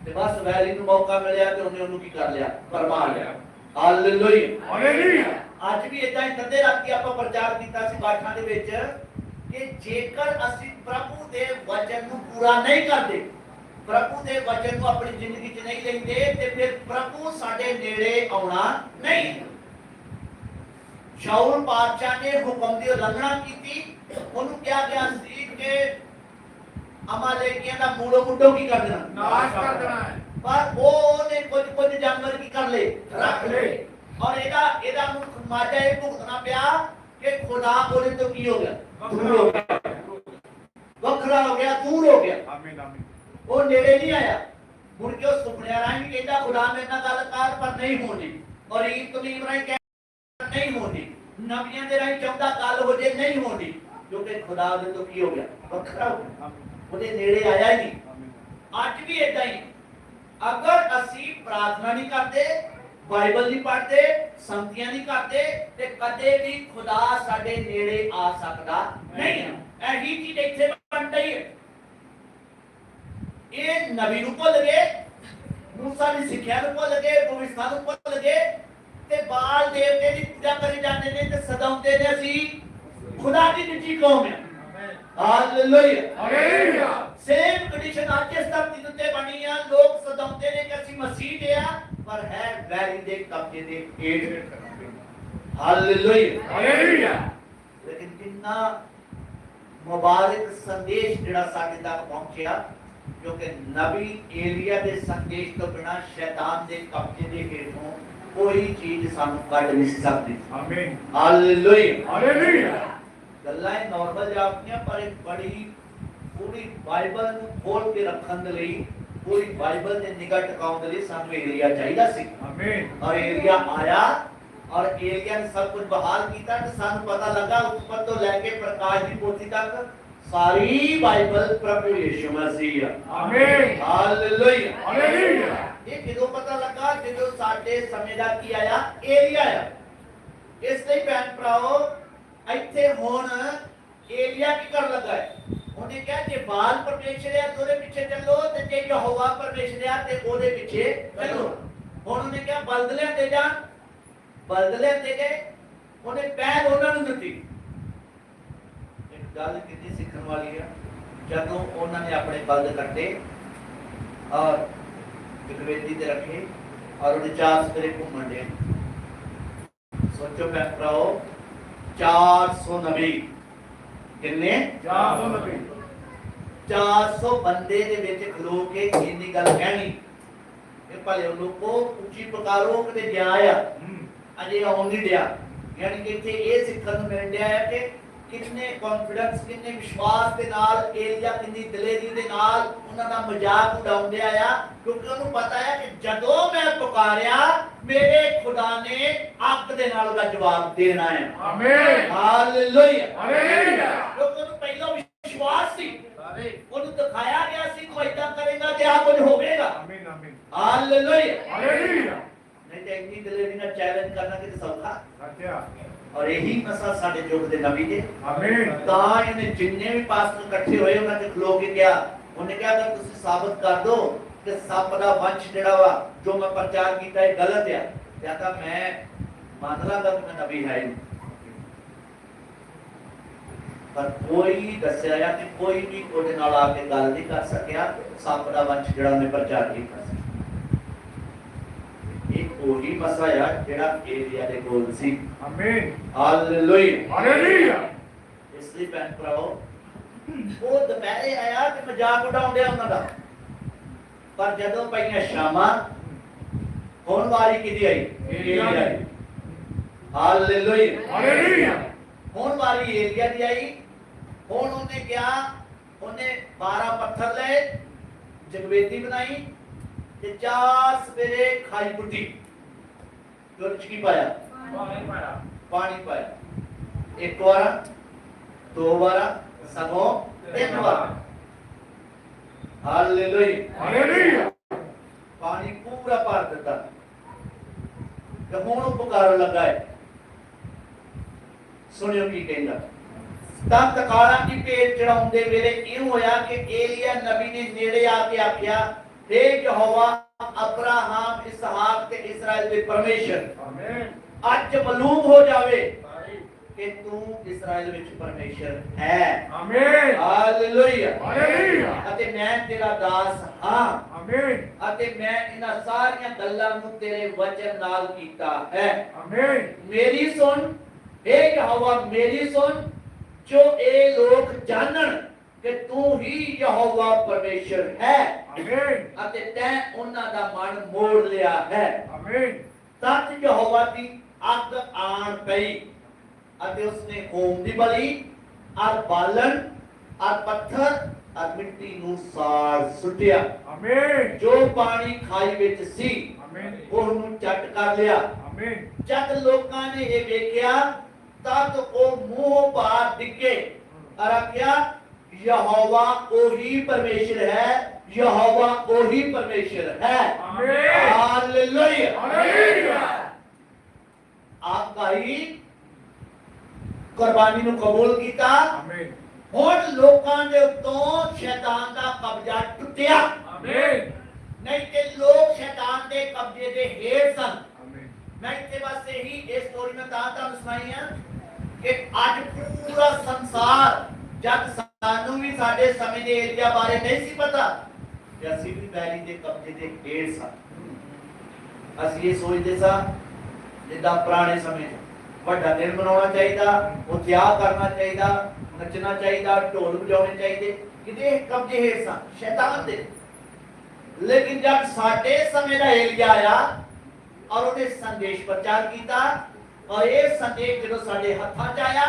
[SPEAKER 1] ਤੇ ਬਸ ਵੈਰੀ ਨੂੰ ਮੌਕਾ ਮਿਲਿਆ ਤੇ ਉਹਨੇ ਉਹਨੂੰ ਕੀ ਕਰ ਲਿਆ? ਪਰਮਾ ਲਿਆ। Hallelujah
[SPEAKER 2] Hallelujah.
[SPEAKER 1] ਅੱਜ ਵੀ ਇਦਾਂ ਹੀ ਤੱਦੇ ਰੱਖ ਕੇ ਆਪਾਂ ਪ੍ਰਚਾਰ ਕੀਤਾ ਸੀ ਬਾਠਾਂ ਦੇ ਵਿੱਚ ਕਿ ਜੇਕਰ ਅਸੀਂ ਪ੍ਰਭੂ ਦੇ ਵਚਨ ਨੂੰ ਪੂਰਾ ਨਹੀਂ ਕਰਦੇ ਪ੍ਰਭੂ ਦੇ ਵਚਨ ਨੂੰ ਆਪਣੀ ਜ਼ਿੰਦਗੀ 'ਚ ਨਹੀਂ ਲੈਂਦੇ ਤੇ ਫਿਰ ਪ੍ਰਭੂ ਸਾਡੇ ਨੇੜੇ ਆਉਣਾ ਨਹੀਂ। ਸ਼ਾਉਲ ਪਾਤਸ਼ਾਹ ਨੇ ਹੁਕਮ ਦੀ ਉਲੰਘਣਾ ਕੀਤੀ ਉਹਨੂੰ ਕਿਹਾ ਗਿਆ ਸੀ ਕਿ ਅਮਾਲੇਕੀਆਂ ਦਾ ਮੂੜੋ ਮੁੱਢੋਂ ਕੀ ਕਰ ਦੇਣਾ?
[SPEAKER 2] ਨਾਸ਼ ਕਰ ਦੇਣਾ ਹੈ।
[SPEAKER 1] ਪਰ ਉਹ ਉਹਨੇ ਕੁਝ ਕੁਝ ਜਾਨਵਰ ਕੀ ਕਰ ਲਏ? ਰੱਖ ਲਏ। ਔਰ ਇਹਦਾ ਇਹਦਾ ਮਾਜਾ ਇਹ ਭੁਗਤਣਾ ਪਿਆ ਕਿ ਖੁਦਾ ਉਹਦੇ ਤੋਂ ਕੀ ਹੋ ਗਿਆ? ਦੂਰ ਹੋ ਗਿਆ। ਵੱਖਰਾ ਹੋ ਗਿਆ ਦੂਰ ਹੋ ਗਿਆ।
[SPEAKER 2] Amen. Amen.
[SPEAKER 1] ਉਹ ਨੇੜੇ ਨਹੀਂ ਆਇਆ। ਮੁੜ ਕੇ ਉਹ ਸੁਪਨਿਆਂ ਰਾਹੀਂ ਕਹਿੰਦਾ ਖੁਦਾ ਮੇਰੇ ਨਾਲ ਗੱਲ ਕਰ ਪਰ ਨਹੀਂ ਹੋਣੀ। ਔਰ ਈਦ ਤੋਂ ਨਹੀਂ ਹੋਣੀ ਨਬੀਆਂ ਦੇ ਰਾਹੀਂ ਚਾਹੁੰਦਾ ਗੱਲ ਹੋ ਜੇ ਨਹੀਂ ਹੋਣੀ ਕਿਉਂਕਿ ਖੁਦਾ ਉਹਦੇ ਤੋਂ ਕੀ ਹੋ ਗਿਆ ਵੱਖਰਾ ਹੋ ਗਿਆ
[SPEAKER 2] Amen.
[SPEAKER 1] ਉਹਦੇ ਨੇੜੇ ਆਇਆ ਹੀ ਨਹੀਂ
[SPEAKER 2] Amen.
[SPEAKER 1] ਅੱਜ ਵੀ ਇਦਾਂ ਹੀ ਅਗਰ ਅਸੀਂ ਪ੍ਰਾਰਥਨਾ ਨਹੀਂ ਕਰਦੇ ਬਾਈਬਲ ਨਹੀਂ ਪੜ੍ਹਦੇ ਸੰਗਤੀਆਂ ਨਹੀਂ ਕਰਦੇ ਤੇ ਕਦੇ ਵੀ ਖੁਦਾ ਸਾਡੇ ਨੇੜੇ ਆ ਸਕਦਾ ਨਹੀਂ ਹੈ ਇਹੀ ਚੀਜ਼ ਇੱਥੇ ਬਣ ਰਹੀ ਹੈ ਇਹ ਨਬੀ ਨੂੰ ਭੁੱਲ ਗਏ ਮੂਸਾ ਦੀ ਸਿੱਖਿਆ ਨੂੰ ਭੁੱਲ ਗਏ ਭਵਿਸ਼ਤਾ ਨੂੰ ਭੁੱਲ ਗਏ ਤੇ ਬਾਲ ਦੇਵਤੇ ਦੀ ਪੂਜਾ ਕਰੀ ਜਾਂਦੇ ਨੇ ਤੇ ਸਦਾਉਂਦੇ ਨੇ ਅਸੀਂ ਖੁਦਾ ਦੀ ਨਿੱਜੀ ਕੌਮ ਹੈ ਹਾਲੇਲੂਇਆ
[SPEAKER 2] Hallelujah.
[SPEAKER 1] ਸੇਮ ਕੰਡੀਸ਼ਨ ਅੱਜ ਇਸ ਧਰਤੀ ਦੇ ਉੱਤੇ ਬਣੀ ਆ ਲੋਕ ਸਦਾਉਂਦੇ ਨੇ ਕਿ ਅਸੀਂ ਮਸੀਹ ਦੇ ਆ ਪਰ ਹੈ ਵੈਰੀ ਦੇ ਕਬਜ਼ੇ ਦੇ ਹੇਠ ਹਾਲੇਲੂਇਆ
[SPEAKER 2] Hallelujah.
[SPEAKER 1] ਲੇਕਿਨ ਕਿੰਨਾ ਮੁਬਾਰਕ ਸੰਦੇਸ਼ ਜਿਹੜਾ ਸਾਡੇ ਤੱਕ ਪਹੁੰਚਿਆ ਕਿਉਂਕਿ ਨਬੀ ਏਲੀਆ ਦੇ ਸੰਦੇਸ਼ ਤੋਂ ਬਿਨਾ ਸ਼ੈਤਾਨ ਦੇ ਕਬਜ਼ੇ ਦੇ ਹੇਠੋਂ ਕੋਈ ਚੀਜ਼ ਸਾਨੂੰ ਕੱਢ ਨਹੀਂ ਸੀ ਸਕਦੀ
[SPEAKER 2] Amen.
[SPEAKER 1] Hallelujah
[SPEAKER 2] Hallelujah.
[SPEAKER 1] ਗੱਲਾਂ ਇਹ ਨਾਰਮਲ ਜਾਪਦੀਆਂ ਪਰ ਇੱਕ ਬੜੀ ਪੂਰੀ ਬਾਈਬਲ ਨੂੰ ਖੋਲ ਕੇ ਰੱਖਣ ਦੇ ਲਈ ਪੂਰੀ ਬਾਈਬਲ ਤੇ ਨਿਗਾਹ ਟਿਕਾਉਣ ਦੇ ਲਈ ਸਾਨੂੰ ਏਰੀਆ ਚਾਹੀਦਾ ਸੀ
[SPEAKER 2] Amen.
[SPEAKER 1] ਔਰ ਏਰੀਆ ਆਇਆ ਔਰ ਏਰੀਆ ਨੇ ਸਭ ਕੁਝ ਬਹਾਲ ਕੀਤਾ ਤੇ ਸਾਨੂੰ ਪਤਾ ਲੱਗਾ ਉੱਪਰ ਤੋਂ ਲੈ ਕੇ ਪ੍ਰਕਾਸ਼ ਦੀ ਪੋਥੀ ਤੱਕ ਸਾਰੀ ਬਾਈਬਲ ਪ੍ਰਭੂ ਯਿਸੂ ਮਸੀਹ ਆ
[SPEAKER 2] Amen.
[SPEAKER 1] Hallelujah
[SPEAKER 2] Hallelujah.
[SPEAKER 1] ਇਹ ਕਿਦੋਂ ਪਤਾ ਲੱਗਾ? ਜਦੋਂ ਸਾਡੇ ਸਮੇਂ ਦਾ ਕੀ ਆਇਆ? ਏਰੀਆ ਆਇਆ। ਇਸ ਲਈ ਭੈਣ ਭਰਾਓ, ਇੱਥੇ ਹੁਣ ਏਰੀਆ ਕੀ ਕਰਨ ਲੱਗਾ ਹੈ? ਉਹਨੇ ਕਿਹਾ, ਜੇ ਬਾਲ ਪਰਮੇਸ਼ਰ ਹੈ ਤੇ ਉਹਦੇ ਪਿੱਛੇ ਚੱਲੋ ਤੇ ਜੇ ਯਹੋਵਾ ਪਰਮੇਸ਼ਰ ਹੈ ਤੇ ਉਹਦੇ ਪਿੱਛੇ ਚੱਲੋ। ਹੁਣ ਉਹਨੇ ਕਿਹਾ, ਬਲਦ ਲਿਆਂਦੇ ਜਾਣ। ਬਲਦ ਲਿਆਂਦੇ ਗਏ। ਉਹਨੇ ਪਹਿਲ ਉਹਨਾਂ ਨੂੰ ਦਿੱਤੀ। ਇੱਕ ਗੱਲ ਕਿੰਨੀ ਸਿੱਖਣ ਵਾਲੀ ਆ, ਜਦੋਂ ਉਹਨਾਂ ਨੇ ਆਪਣੇ ਬਲਦ ਕੱਟੇ ਔਰ ਇੱਕ ਵੇਦੀ ਤੇ ਰੱਖੇ ਔਰ ਉਹਦੇ ਚਾਰ ਸਵੇਰੇ ਘੁੰਮਣ ਦੇ। ਸੋਚੋ ਭਰਾਓ 400 ਨਬੀ। ਕਿੰਨੇ?
[SPEAKER 2] ਚਾਰ ਸੌ ਨਬੀ।
[SPEAKER 1] 400 ਬੰਦੇ ਦੇ ਵਿੱਚ ਖਲੋ ਕੇ ਇੰਨੀ ਗੱਲ ਕਹਿਣੀ। ਇਹ ਭਲੇ ਲੋਕੋ ਉੱਚੀ ਪੁਕਾਰੋ ਕਿਤੇ ਗਿਆ ਆ। ਅਜੇ ਆਉਣ ਨਹੀਂ ਡਿਆ। ਯਾਨੀ ਕਿ ਇੱਥੇ ਇਹ ਸਿੱਖਣ ਨੂੰ ਮਿਲ ਰਿਹਾ ਹੈ ਕਿ ਕਿੰਨੇ ਕੌਨਫੀਡੈਂਸ ਕਿੰਨੇ ਵਿਸ਼ਵਾਸ ਦੇ ਨਾਲ ਏਲੀਆ ਕਿੰਨੀ ਦਲੇਰੀ ਦੇ ਨਾਲ ਉਹਨਾਂ ਦਾ ਮਜ਼ਾਕ ਉਡਾਉਂਦੇ ਆ ਕਿਉਂਕਿ ਉਹਨੂੰ ਪਤਾ ਹੈ ਕਿ ਜਦੋਂ ਮੈਂ ਪੁਕਾਰਿਆ ਮੇਰੇ ਖੁਦਾ ਨੇ ਅੱਗ ਦੇ ਨਾਲ ਉਹਦਾ ਜਵਾਬ ਦੇਣਾ ਹੈ
[SPEAKER 2] Amen.
[SPEAKER 1] ਹਾਲੇਲੂਇਆ. ਕਿਉਂਕਿ ਉਹਨੂੰ ਪਹਿਲਾਂ ਵਿਸ਼ਵਾਸ ਸੀ ਉਹਨੂੰ ਦਿਖਾਇਆ ਗਿਆ ਸੀ ਤੂੰ ਏਦਾਂ ਕਰੇਗਾ ਤੇ ਆ ਕੁਝ ਹੋਵੇਗਾ
[SPEAKER 2] Amen. Amen.
[SPEAKER 1] Hallelujah
[SPEAKER 2] Hallelujah.
[SPEAKER 1] ਨਹੀਂ ਤੇ ਇੰਨੀ ਦਲੇਰੀ ਨਾਲ ਚੈਲੰਜ ਕਰਨਾ ਕਿ ਸੌਖਾ
[SPEAKER 2] Satya.
[SPEAKER 1] ਔਰ ਇਹੀ ਮਸਾ ਸਾਡੇ ਯੁੱਗ ਦੇ ਨਬੀ ਦੇ
[SPEAKER 2] Amen.
[SPEAKER 1] ਤਾਂ ਇਹਨੇ ਜਿੰਨੇ ਵੀ ਪਾਸਟਰ ਇਕੱਠੇ ਹੋਏ ਉਹਨਾਂ ਦੇ ਖਲੋ ਕੇ ਕਿਹਾ ਉਹਨੇ ਕਿਹਾ ਅਗਰ ਤੁਸੀਂ ਸਾਬਤ ਕਰ ਦਿਓ ਕਿ ਸੱਪ ਦਾ ਵੰਸ਼ ਜਿਹੜਾ ਵਾ ਜੋ ਮੈਂ ਪ੍ਰਚਾਰ ਕੀਤਾ ਇਹ ਗਲਤ ਆ ਜਾਂ ਤਾਂ ਮੈਂ ਮੰਨ ਲਾਂਗਾ ਕਿ ਮੈਂ ਨਬੀ ਹੈ। ਪਰ ਕੋਈ ਦੱਸਿਆ ਆ ਕਿ ਕੋਈ ਵੀ ਉਹਦੇ ਨਾਲ ਆ ਕੇ ਗੱਲ ਨਹੀਂ ਕਰ ਸਕਿਆ ਸੱਪ ਦਾ ਵੰਸ਼ ਜਿਹੜਾ ਉਹਨੇ ਪ੍ਰਚਾਰ ਕੀਤਾ ਉਹੀ ਮਸਾ ਆ ਜਿਹੜਾ ਏਰੀਆ ਦੇ ਕੋਲ ਸੀ।
[SPEAKER 2] Amen.
[SPEAKER 1] Hallelujah
[SPEAKER 2] Hallelujah.
[SPEAKER 1] ਇਸ ਲਈ ਭੈਣ ਭਰਾਓ ਉਹ ਦੁਪਹਿਰੇ ਆਇਆ ਤੇ ਮਜ਼ਾਕ ਉਡਾਉਂਦੇ ਉਹਨਾਂ ਦਾ। ਪਰ ਜਦੋਂ ਪਈਆਂ ਸ਼ਾਮਾਂ ਹੁਣ ਵਾਰੀ ਕਿਹਦੀ ਆਈ? ਏਲੀਆ ਦੀ। ਆਈ ਹਾਲੇਲੂਇਆ
[SPEAKER 2] Hallelujah.
[SPEAKER 1] ਹੁਣ ਵਾਰੀ ਏਲੀਆ ਦੀ ਆਈ। ਹੁਣ ਉਹਨੇ ਕਿਹਾ ਉਹਨੇ 12 ਪੱਥਰ ਲਏ ਜਗਵੇਦੀ ਬਣਾਈ ਤੇ ਚਾਰ ਸਵੇਰੇ ਖਾਈ ਪੁੱਟੀ। ਤੇ ਉਹਦੇ ਚ ਕੀ ਪਾਇਆ? ਪਾਣੀ ਪਾਇਆ। ਇੱਕ ਵਾਰ ਦੋ ਵਾਰ ਸਗੋਂ ਤਿੰਨ ਵਾਰ। ਹਾਲੇਲੂਇਆ।
[SPEAKER 2] Hallelujah.
[SPEAKER 1] ਪਾਣੀ ਪੂਰਾ ਭਰ ਦਿੱਤਾ। ਤੇ ਹੁਣ ਉਹ ਪੁਕਾਰਨ ਲੱਗਾ ਹੈ। ਸੁਣਿਓ ਕੀ ਕਹਿੰਦਾ। ਤਾਂ ਤਕਾਲਾਂ ਦੀ ਭੇਟ ਚੜਾਉਂਦੇ ਵੇਲੇ ਇਹ ਹੋਇਆ ਕਿ ਏਲੀਆ ਨਬੀ ਨੇ ਨੇੜੇ ਆ ਕੇ ਆਖਿਆ हे ਯਹੋਵਾ ਅਬਰਾਹਮ ਇਸਹਾਕ ਤੇ ਇਸਰਾਇਲ ਦੇ ਪਰਮੇਸ਼ਰ
[SPEAKER 2] Amen.
[SPEAKER 1] ਅੱਜ ਮਾਲੂਮ ਹੋ ਜਾਵੇ ਕਿ ਤੂੰ ਇਸਰਾਇਲ ਵਿੱਚ ਪਰਮੇਸ਼ਰ ਹੈ
[SPEAKER 2] Amen.
[SPEAKER 1] Hallelujah
[SPEAKER 2] Hallelujah.
[SPEAKER 1] ਅਤੇ ਮੈਂ ਤੇਰਾ ਦਾਸ ਹਾਂ
[SPEAKER 2] Amen.
[SPEAKER 1] ਅਤੇ ਮੈਂ ਇਹਨਾਂ ਸਾਰੀਆਂ ਗੱਲਾਂ ਨੂੰ ਤੇਰੇ ਵਚਨ ਨਾਲ ਕੀਤਾ ਹੈ
[SPEAKER 2] Amen.
[SPEAKER 1] ਮੇਰੀ ਸੁਣ ਏ ਯਹੋਵਾ ਮੇਰੀ ਸੁਣ ਜੋ ਇਹ ਲੋਕ ਜਾਣਨ ਕਿ ਤੂੰ ਹੀ ਯਹੋਵਾ ਪਰਮੇਸ਼ਰ ਹੈ
[SPEAKER 2] Amen.
[SPEAKER 1] ਅਤੇ ਤੈਂ ਉਹਨਾਂ ਦਾ ਮਨ ਮੋੜ ਲਿਆ ਹੈ
[SPEAKER 2] Amen.
[SPEAKER 1] ਤਦ ਯਹੋਵਾ ਦੀ ਅੱਗ ਆਣ ਪਈ ਅਤੇ ਉਸਨੇ ਹੋਮ ਦੀ ਬਲੀ ਅਰ ਬਾਲਣ ਅਰ ਪੱਥਰ ਅਰ ਮਿੱਟੀ ਨੂੰ ਸਾੜ ਸੁੱਟਿਆ
[SPEAKER 2] Amen.
[SPEAKER 1] ਜੋ ਪਾਣੀ ਖਾਈ ਵਿੱਚ ਸੀ
[SPEAKER 2] Amen.
[SPEAKER 1] ਉਹਨੂੰ ਚੱਟ ਕਰ ਲਿਆ
[SPEAKER 2] Amen.
[SPEAKER 1] ਜਦ ਲੋਕਾਂ ਨੇ ਇਹ ਵੇਖਿਆ ਤਦ ਉਹ ਮੂੰਹ ਬਾਹਰ ਡਿੱਗੇ ਅਰ ਆਖਿਆ ਯਹੋਵਾ ਉਹੀ ਪਰਮੇਸ਼ਰ ਹੈ ਯਹੋਵਾ ਉਹੀ ਪਰਮੇਸ਼ਰ. Hallelujah
[SPEAKER 2] Hallelujah.
[SPEAKER 1] ਆਪ ਭਾਈ ਕੁਰਬਾਨੀ ਨੂੰ ਕਬੂਲ ਕੀਤਾ
[SPEAKER 2] Amen.
[SPEAKER 1] ਹੁਣ ਲੋਕਾਂ ਦੇ ਉੱਤੋਂ ਸ਼ੈਤਾਨ ਦਾ ਕਬਜ਼ਾ ਟੁੱਟਿਆ
[SPEAKER 2] Amen.
[SPEAKER 1] ਨਹੀਂ ਤੇ ਲੋਕ ਸ਼ੈਤਾਨ ਦੇ ਕਬਜ਼ੇ ਦੇ ਹੇਠ ਸਨ
[SPEAKER 2] Amen.
[SPEAKER 1] ਮੈਂ ਇੱਥੇ ਬਸ ਇਹੀ ਇਹ ਸਟੋਰੀ ਮੈਂ ਤਾਂ ਤੁਹਾਨੂੰ ਸੁਣਾਈ ਆ ਕਿ ਅੱਜ ਪੂਰਾ ਸੰਸਾਰ ਜਦ ਸਾਨੂੰ ਵੀ ਸਾਡੇ ਸਮੇਂ ਦੇ ਏਰੀਆ ਬਾਰੇ ਨਹੀਂ ਸੀ ਪਤਾ ਕਿ ਅਸੀਂ ਵੀ ਵੈਲੀ ਦੇ ਕਬਜ਼ੇ ਦੇ ਹੇਠ ਸਾਂ। ਅਸੀਂ ਇਹ ਸੋਚਦੇ ਸਾਂ, ਜਿੱਦਾਂ ਪੁਰਾਣੇ ਸਮੇਂ 'ਚ ਵੱਡਾ ਦਿਨ ਮਨਾਉਣਾ ਚਾਹੀਦਾ, ਉੱਥੇ ਆ ਕਰਨਾ ਚਾਹੀਦਾ, ਨੱਚਣਾ ਚਾਹੀਦਾ, ਢੋਲ ਵਜਾਉਣੇ ਚਾਹੀਦੇ, ਕਿਤੇ ਕਬਜ਼ੇ ਹੇਠ ਸਾਂ, ਸ਼ੈਤਾਨ ਦੇ। ਲੇਕਿਨ ਜਦ ਸਾਡੇ ਸਮੇਂ ਦਾ ਏਲੀਆ ਆਇਆ ਔਰ ਉਹਨੇ ਸੰਦੇਸ਼ ਪ੍ਰਚਾਰ ਕੀਤਾ ਔਰ ਇਹ ਸੰਦੇਸ਼ ਜਦੋਂ ਸਾਡੇ ਹੱਥਾਂ 'ਚ ਆਇਆ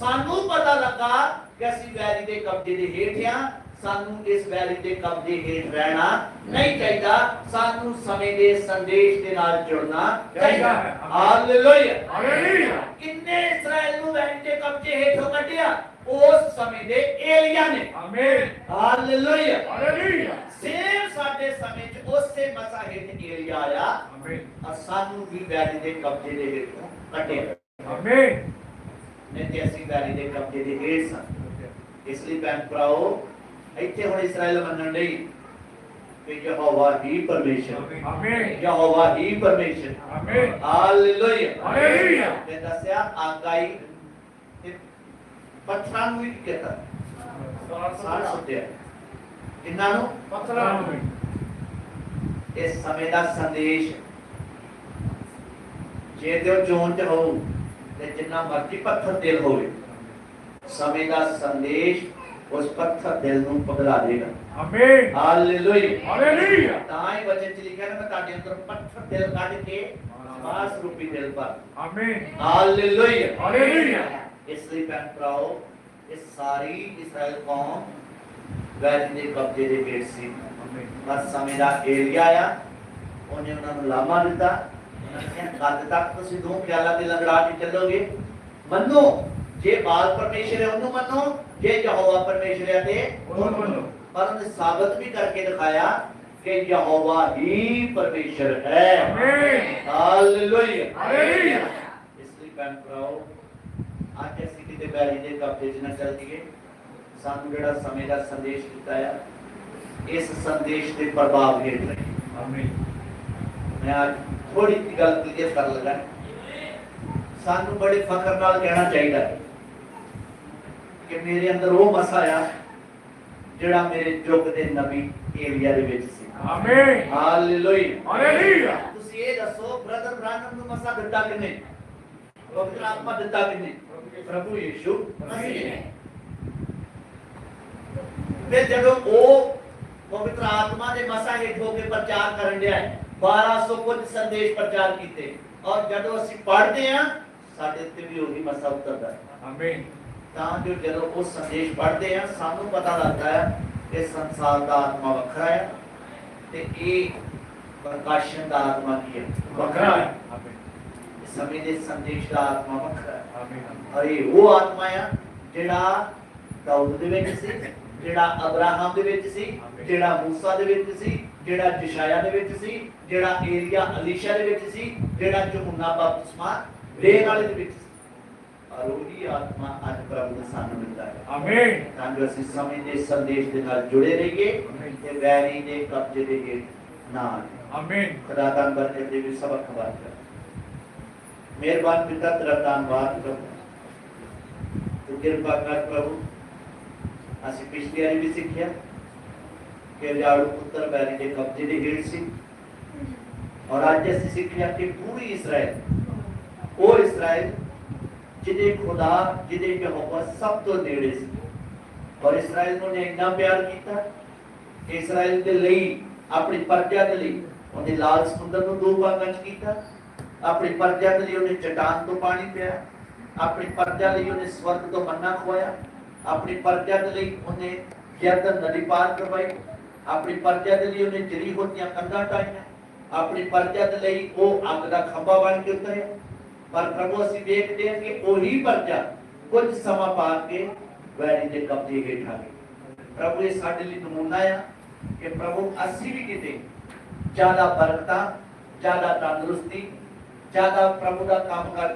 [SPEAKER 1] ਸਾਨੂੰ ਪਤਾ ਲੱਗਾ ਕਿ ਅਸੀਂ ਵੈਰੀ ਦੇ ਕਬਜ਼ੇ ਦੇ ਹੇਠ ਆ ਸਾਨੂੰ ਇਸ ਵੈਰੀ ਦੇ ਕਬਜ਼ੇ ਹੇਠ ਰਹਿਣਾ ਨਹੀਂ ਚਾਹੀਦਾ ਸਾਨੂੰ ਸਮੇਂ ਦੇ ਸੰਦੇਸ਼ ਦੇ ਨਾਲ ਜੁੜਨਾ ਚਾਹੀਦਾ
[SPEAKER 2] ਹੈ।
[SPEAKER 1] Hallelujah
[SPEAKER 2] Hallelujah.
[SPEAKER 1] ਕਿੰਨੇ ਇਸਰਾਇਲ ਨੂੰ ਵੈਰੀ ਦੇ ਕਬਜ਼ੇ ਹੇਠੋਂ ਕੱਢਿਆ ਉਸ ਸਮੇਂ ਦੇ ਏਲੀਆ ਨੇ
[SPEAKER 2] Amen.
[SPEAKER 1] Hallelujah
[SPEAKER 2] Hallelujah.
[SPEAKER 1] ਸੇਮ ਸਾਡੇ ਸਮੇਂ 'ਚ ਉਸੇ ਮਸਾ ਹੇਠ ਏਲੀਆ ਆਇਆ
[SPEAKER 2] Amen.
[SPEAKER 1] ਔਰ ਸਾਨੂੰ ਵੀ ਵੈਰੀ ਦੇ ਕਬਜ਼ੇ ਦੇ ਹੇਠੋਂ ਕੱਢਿਆ
[SPEAKER 2] Amen.
[SPEAKER 1] ਤੇ ਅਸੀਂ ਵੈਰੀ ਦੇ ਕਬਜ਼ੇ ਦੇ ਹੇਠ ਸਾਂ ਇਸ ਲਈ ਭੈਣ ਭਰਾਓ ਇੱਥੇ ਹੁਣ ਇਸਰਾਇਲ ਮੰਨਣ ਲਈ ਕਿ ਯਹੋਵਾ ਹੀ ਪਰਮੇਸ਼ਰ
[SPEAKER 2] Amen.
[SPEAKER 1] ਯਹੋਵਾ ਹੀ ਪਰਮੇਸ਼ਰ
[SPEAKER 2] Amen.
[SPEAKER 1] Hallelujah
[SPEAKER 2] Hallelujah.
[SPEAKER 1] ਤੇ ਦੱਸਿਆ ਆਗਾਈ ਤੇ ਪੱਥਰਾਂ ਨੂੰ ਵੀ ਕੀਤਾ ਸਾਰ ਸੁੱਟਿਆ ਇਹਨਾਂ ਨੂੰ
[SPEAKER 2] ਪੱਥਰਾਂ ਨੂੰ।
[SPEAKER 1] ਇਸ ਸਮੇਂ ਦਾ ਸੰਦੇਸ਼ ਜੇ ਤੇ ਚੋਣ ਚ ਹੋਊ ਤੇ ਜਿੰਨਾ ਮਰਜ਼ੀ ਪੱਥਰ ਦਿਲ ਹੋਵੇ ਸਮੇਂ ਦਾ ਸੰਦੇਸ਼ ਉਸ ਪੱਥਰ ਦਿਲ ਨੂੰ ਪਗਲਾ ਦੇਗਾ
[SPEAKER 2] Amen.
[SPEAKER 1] Hallelujah
[SPEAKER 2] Hallelujah.
[SPEAKER 1] ਤਾਂ ਹੀ ਵਚਨ ਚ ਲਿਖਿਆ ਨਾ ਮੈਂ ਤੁਹਾਡੇ ਅੰਦਰ ਪੱਥਰ ਦਿਲ ਕੱਢ ਕੇ ਮਾਸ ਰੂਪੀ ਦਿਲ ਪਰ
[SPEAKER 2] Amen.
[SPEAKER 1] Hallelujah
[SPEAKER 2] Hallelujah.
[SPEAKER 1] ਇਸ ਲਈ ਭੈਣ ਭਰਾਓ ਇਹ ਸਾਰੀ ਇਸਰਾਇਲ ਕੌਮ ਵੈਰੀ ਦੇ ਕਬਜ਼ੇ ਦੇ ਹੇਠ ਸੀ. ਬਸ ਸਮੇਂ ਦਾ ਏਰੀਆ ਆ ਉਹਨੇ ਉਹਨਾਂ ਨੂੰ ਲਾਮਾ ਦਿੱਤਾ ਉਹਨਾਂ ਨੇ ਕਿਹਾ ਕਦ ਤੱਕ ਤੁਸੀਂ ਦੋ ਖਿਆਲਾਂ ਦੇ ਲੰਗੜਾ ਕੇ ਚੱਲੋਗੇ ਮੰਨੋ ਜੇ ਬਾਲ ਪਰਮੇਸ਼ਰ ਹੈ ਉਹਨੂੰ ਮੰਨੋ ਜੇ ਯਹੋਵਾ ਪਰਮੇਸ਼ਰ ਹੈ ਤੇ
[SPEAKER 2] ਉਹਨੂੰ ਮੰਨੋ।
[SPEAKER 1] ਪਰ ਉਹਨੇ ਸਾਬਤ ਵੀ ਕਰਕੇ ਦਿਖਾਇਆ ਕਿ ਯਹੋਵਾ ਹੀ ਪਰਮੇਸ਼ਰ ਹੈ
[SPEAKER 2] ਆਮੀਨ
[SPEAKER 1] ਹਾਲੇਲੂਇਆ
[SPEAKER 2] ਹਾਲੇਲੂਇਆ
[SPEAKER 1] ਇਸ ਲਈ ਭੈਣ ਭਰਾਓ ਅੱਜ ਅਸੀਂ ਕਿਤੇ ਬੈਰੀ ਦੇ ਕਬਜ਼ੇ 'ਚ ਨਾ ਚੱਲ ਜੀਏ ਸਾਨੂੰ ਜਿਹੜਾ ਸਮੇਂ ਦਾ ਸੰਦੇਸ਼ ਦਿੱਤਾ ਆ ਇਸ ਸੰਦੇਸ਼ ਦੇ ਪ੍ਰਭਾਵ ਹੇਠ ਰਹੇ
[SPEAKER 2] ਆਮੀਨ
[SPEAKER 1] ਮੈਂ ਅੱਜ ਥੋੜੀ ਜਿਹੀ ਗੱਲ ਕਲੀਅਰ ਕਰਨ ਲੱਗਾ ਸਾਨੂੰ ਬੜੇ ਫਖਰ ਨਾਲ ਕਹਿਣਾ ਚਾਹੀਦਾ ਹੈ ਕਿ ਮੇਰੇ ਅੰਦਰ ਉਹ ਮਸਾ ਆ ਜਿਹੜਾ ਮੇਰੇ ਯੁੱਗ ਦੇ ਨਬੀ ਏਲੀਆ ਦੇ ਵਿੱਚ ਸੀ।
[SPEAKER 2] ਆਮੀਨ
[SPEAKER 1] ਹਾਲੇਲੂਇਆ
[SPEAKER 2] ਹਾਲੇਲੂਇਆ
[SPEAKER 1] ਤੁਸੀਂ ਇਹ ਦੱਸੋ ਬ੍ਰਦਰ ਬ੍ਰਾਨਮ ਨੂੰ ਮਸਾ ਦਿੱਤਾ ਕਿੰਨੇ? ਪਵਿੱਤਰ ਆਤਮਾ ਦਿੱਤਾ ਕਿੰਨੇ? ਪ੍ਰਭੂ ਯੀਸ਼ੂ। ਮਸੀਹ ਨੇ ਫਿਰ ਜਦੋਂ ਉਹ ਪਵਿੱਤਰ ਆਤਮਾ ਦੇ ਮਸਾ ਹੇਠ ਹੋ ਕੇ ਪ੍ਰਚਾਰ ਕਰਨ ਡਿਆ ਹੈ 1200 ਕੁਝ ਸੰਦੇਸ਼ ਪ੍ਰਚਾਰ ਕੀਤੇ। ਔਰ ਜਦੋਂ ਅਸੀਂ ਪੜ੍ਹਦੇ ਹਾਂ ਸਾਡੇ ਤੇ ਵੀ ਉਹੀ ਮਸਾ ਉਤਰਦਾ ਹੈ।
[SPEAKER 2] ਆਮੀਨ
[SPEAKER 1] ਤਾਂ ਜੋ ਜਦੋਂ ਉਹ ਸੰਦੇਸ਼ ਪੜ੍ਹਦੇ ਆ ਸਾਨੂੰ ਪਤਾ ਲੱਗਦਾ ਹੈ ਕਿ ਸੰਸਾਰ ਦਾ ਆਤਮਾ ਵੱਖਰਾ ਹੈ ਤੇ ਇਹ ਪ੍ਰਕਾਸ਼ਨ ਦਾ ਆਤਮਾ ਕੀ ਹੈ? ਵੱਖਰਾ ਹੈ। ਸਮੇਂ ਦੇ ਸੰਦੇਸ਼ ਦਾ ਆਤਮਾ ਵੱਖਰਾ ਹੈ।
[SPEAKER 2] ਆਮੀਨ
[SPEAKER 1] ਔਰ ਇਹ ਉਹ ਆਤਮਾ ਆ ਜਿਹੜਾ ਦਾਊਦ ਦੇ ਵਿੱਚ ਸੀ ਜਿਹੜਾ ਅਬਰਾਹਮ ਦੇ ਵਿੱਚ ਸੀ ਜਿਹੜਾ ਮੂਸਾ ਦੇ ਵਿੱਚ ਸੀ ਜਿਹੜਾ ਜਿਸ਼ਾਇਆ ਦੇ ਵਿੱਚ ਸੀ ਜਿਹੜਾ ਏਲੀਆ ਅਲੀਸ਼ਾ ਦੇ ਵਿੱਚ ਸੀ ਜਿਹੜਾ ਯਹੂਨਾ ਬਪਤਿਸਮਾ ਦੇਣ ਵਾਲੇ ਦੇ ਵਿੱਚ ਸੀ। ਔਰ ਉਹੀ ਆਤਮਾ ਅੱਜ ਪ੍ਰਭੂ ਨੇ ਸਾਨੂੰ ਦਿੱਤਾ ਹੈ।
[SPEAKER 2] ਆਮੀਨ
[SPEAKER 1] ਤਾਂ ਜੋ ਅਸੀਂ ਸਮੇਂ ਦੇ ਸੰਦੇਸ਼ ਦੇ ਨਾਲ ਜੁੜੇ ਰਹੀਏ ਤੇ ਵੈਰੀ ਦੇ ਕਬਜ਼ੇ ਦੇ ਹੇਠ ਨਾ ਆਈਏ।
[SPEAKER 2] ਆਮੀਨ
[SPEAKER 1] ਖੁਦਾ ਦਾ ਬਰਕਤ ਦੇ ਵੀ ਸਬਕ ਖਬਰ ਕਰ ਮਿਹਰਬਾਨ ਪਿਤਾ ਤੇਰਾ ਧੰਨਵਾਦ ਪ੍ਰਭੂ। ਤੂੰ ਕਿਰਪਾ ਕਰ ਪ੍ਰਭੂ। ਅਸੀਂ ਪਿਛਲੀ ਵਾਰੀ ਵੀ ਸਿੱਖਿਆ। ਕਿ ਜਾੜੂ ਪੁੱਤਰ ਬੈਰੀ ਦੇ ਕਬਜ਼ੇ ਦੇ ਹੇਠ ਸੀ। ਔਰ ਅੱਜ ਅਸੀਂ ਸਿੱਖਿਆ ਕਿ ਪੂਰੀ ਇਸਰਾਇਲ, ਉਹ ਇਸਰਾਇਲ ਜਿਹਦੇ ਖੁਦਾ, ਜਿਹਦੇ ਯਹੋਵਾ ਸਭ ਤੋਂ ਨੇੜੇ ਸੀ। ਔਰ ਇਸਰਾਇਲ ਨੂੰ ਨੇ ਇੰਨਾ ਪਿਆਰ ਕੀਤਾ ਕਿ ਇਸਰਾਇਲ ਦੇ ਲਈ, ਆਪਣੀ ਪਰਜਾ ਦੇ ਲਈ ਉਹਨੇ ਲਾਲ ਸਮੁੰਦਰ ਨੂੰ ਦੋ ਭਾਗਾਂ 'ਚ ਕੀਤਾ। ਆਪਣੀ ਪਰਜਾ ਦੇ ਲਈ ਉਹਨੇ ਚਟਾਨ ਤੋਂ ਪਾਣੀ ਪਿਆ। ਆਪਣੀ ਪਰਜਾ ਲਈ ਉਹਨੇ ਸਵਰਗ ਤੋਂ ਮੰਨਾ ਖਵਾਇਆ ਆਪਣੀ ਪਰਜਾ ਦੇ ਲਈ ਉਹਨੇ ਯਰਦਨ ਨਦੀ ਪਾਰ ਕਰਵਾਈ। ਆਪਣੀ ਪਰਜਾ ਦੇ ਲਈ ਉਹਨੇ ਜਰੀ ਹੋਤੀਆਂ ਕੰਧਾਂ ਟਾਈਆਂ ਆਪਣੀ ਪਰਜਾ ਦੇ ਲਈ ਉਹ ਅੱਗ ਦਾ ਖੰਭਾ ਬਣ ਕੇ ਉਤਰਿਆ। ਪਰ ਪ੍ਰਭੂ ਅਸੀਂ ਵੇਖਦੇ ਹਾਂ ਕਿ ਉਹੀ ਪਰਜਾ ਕੁਝ ਸਮਾਂ ਪਾ ਕੇ ਵੈਰੀ ਦੇ ਕਬਜ਼ੇ ਹੇਠ ਆ ਗਈ ਪ੍ਰਭੂ ਇਹ ਸਾਡੇ ਲਈ ਨਮੂਨਾ ਆ ਕਿ ਪ੍ਰਭੂ ਅਸੀਂ ਵੀ ਕਿਤੇ ਜ਼ਿਆਦਾ ਬਰਕਤਾਂ, ਜ਼ਿਆਦਾ ਤੰਦਰੁਸਤੀ, ਜ਼ਿਆਦਾ ਪ੍ਰਭੂ ਦਾ ਕੰਮ ਕਰ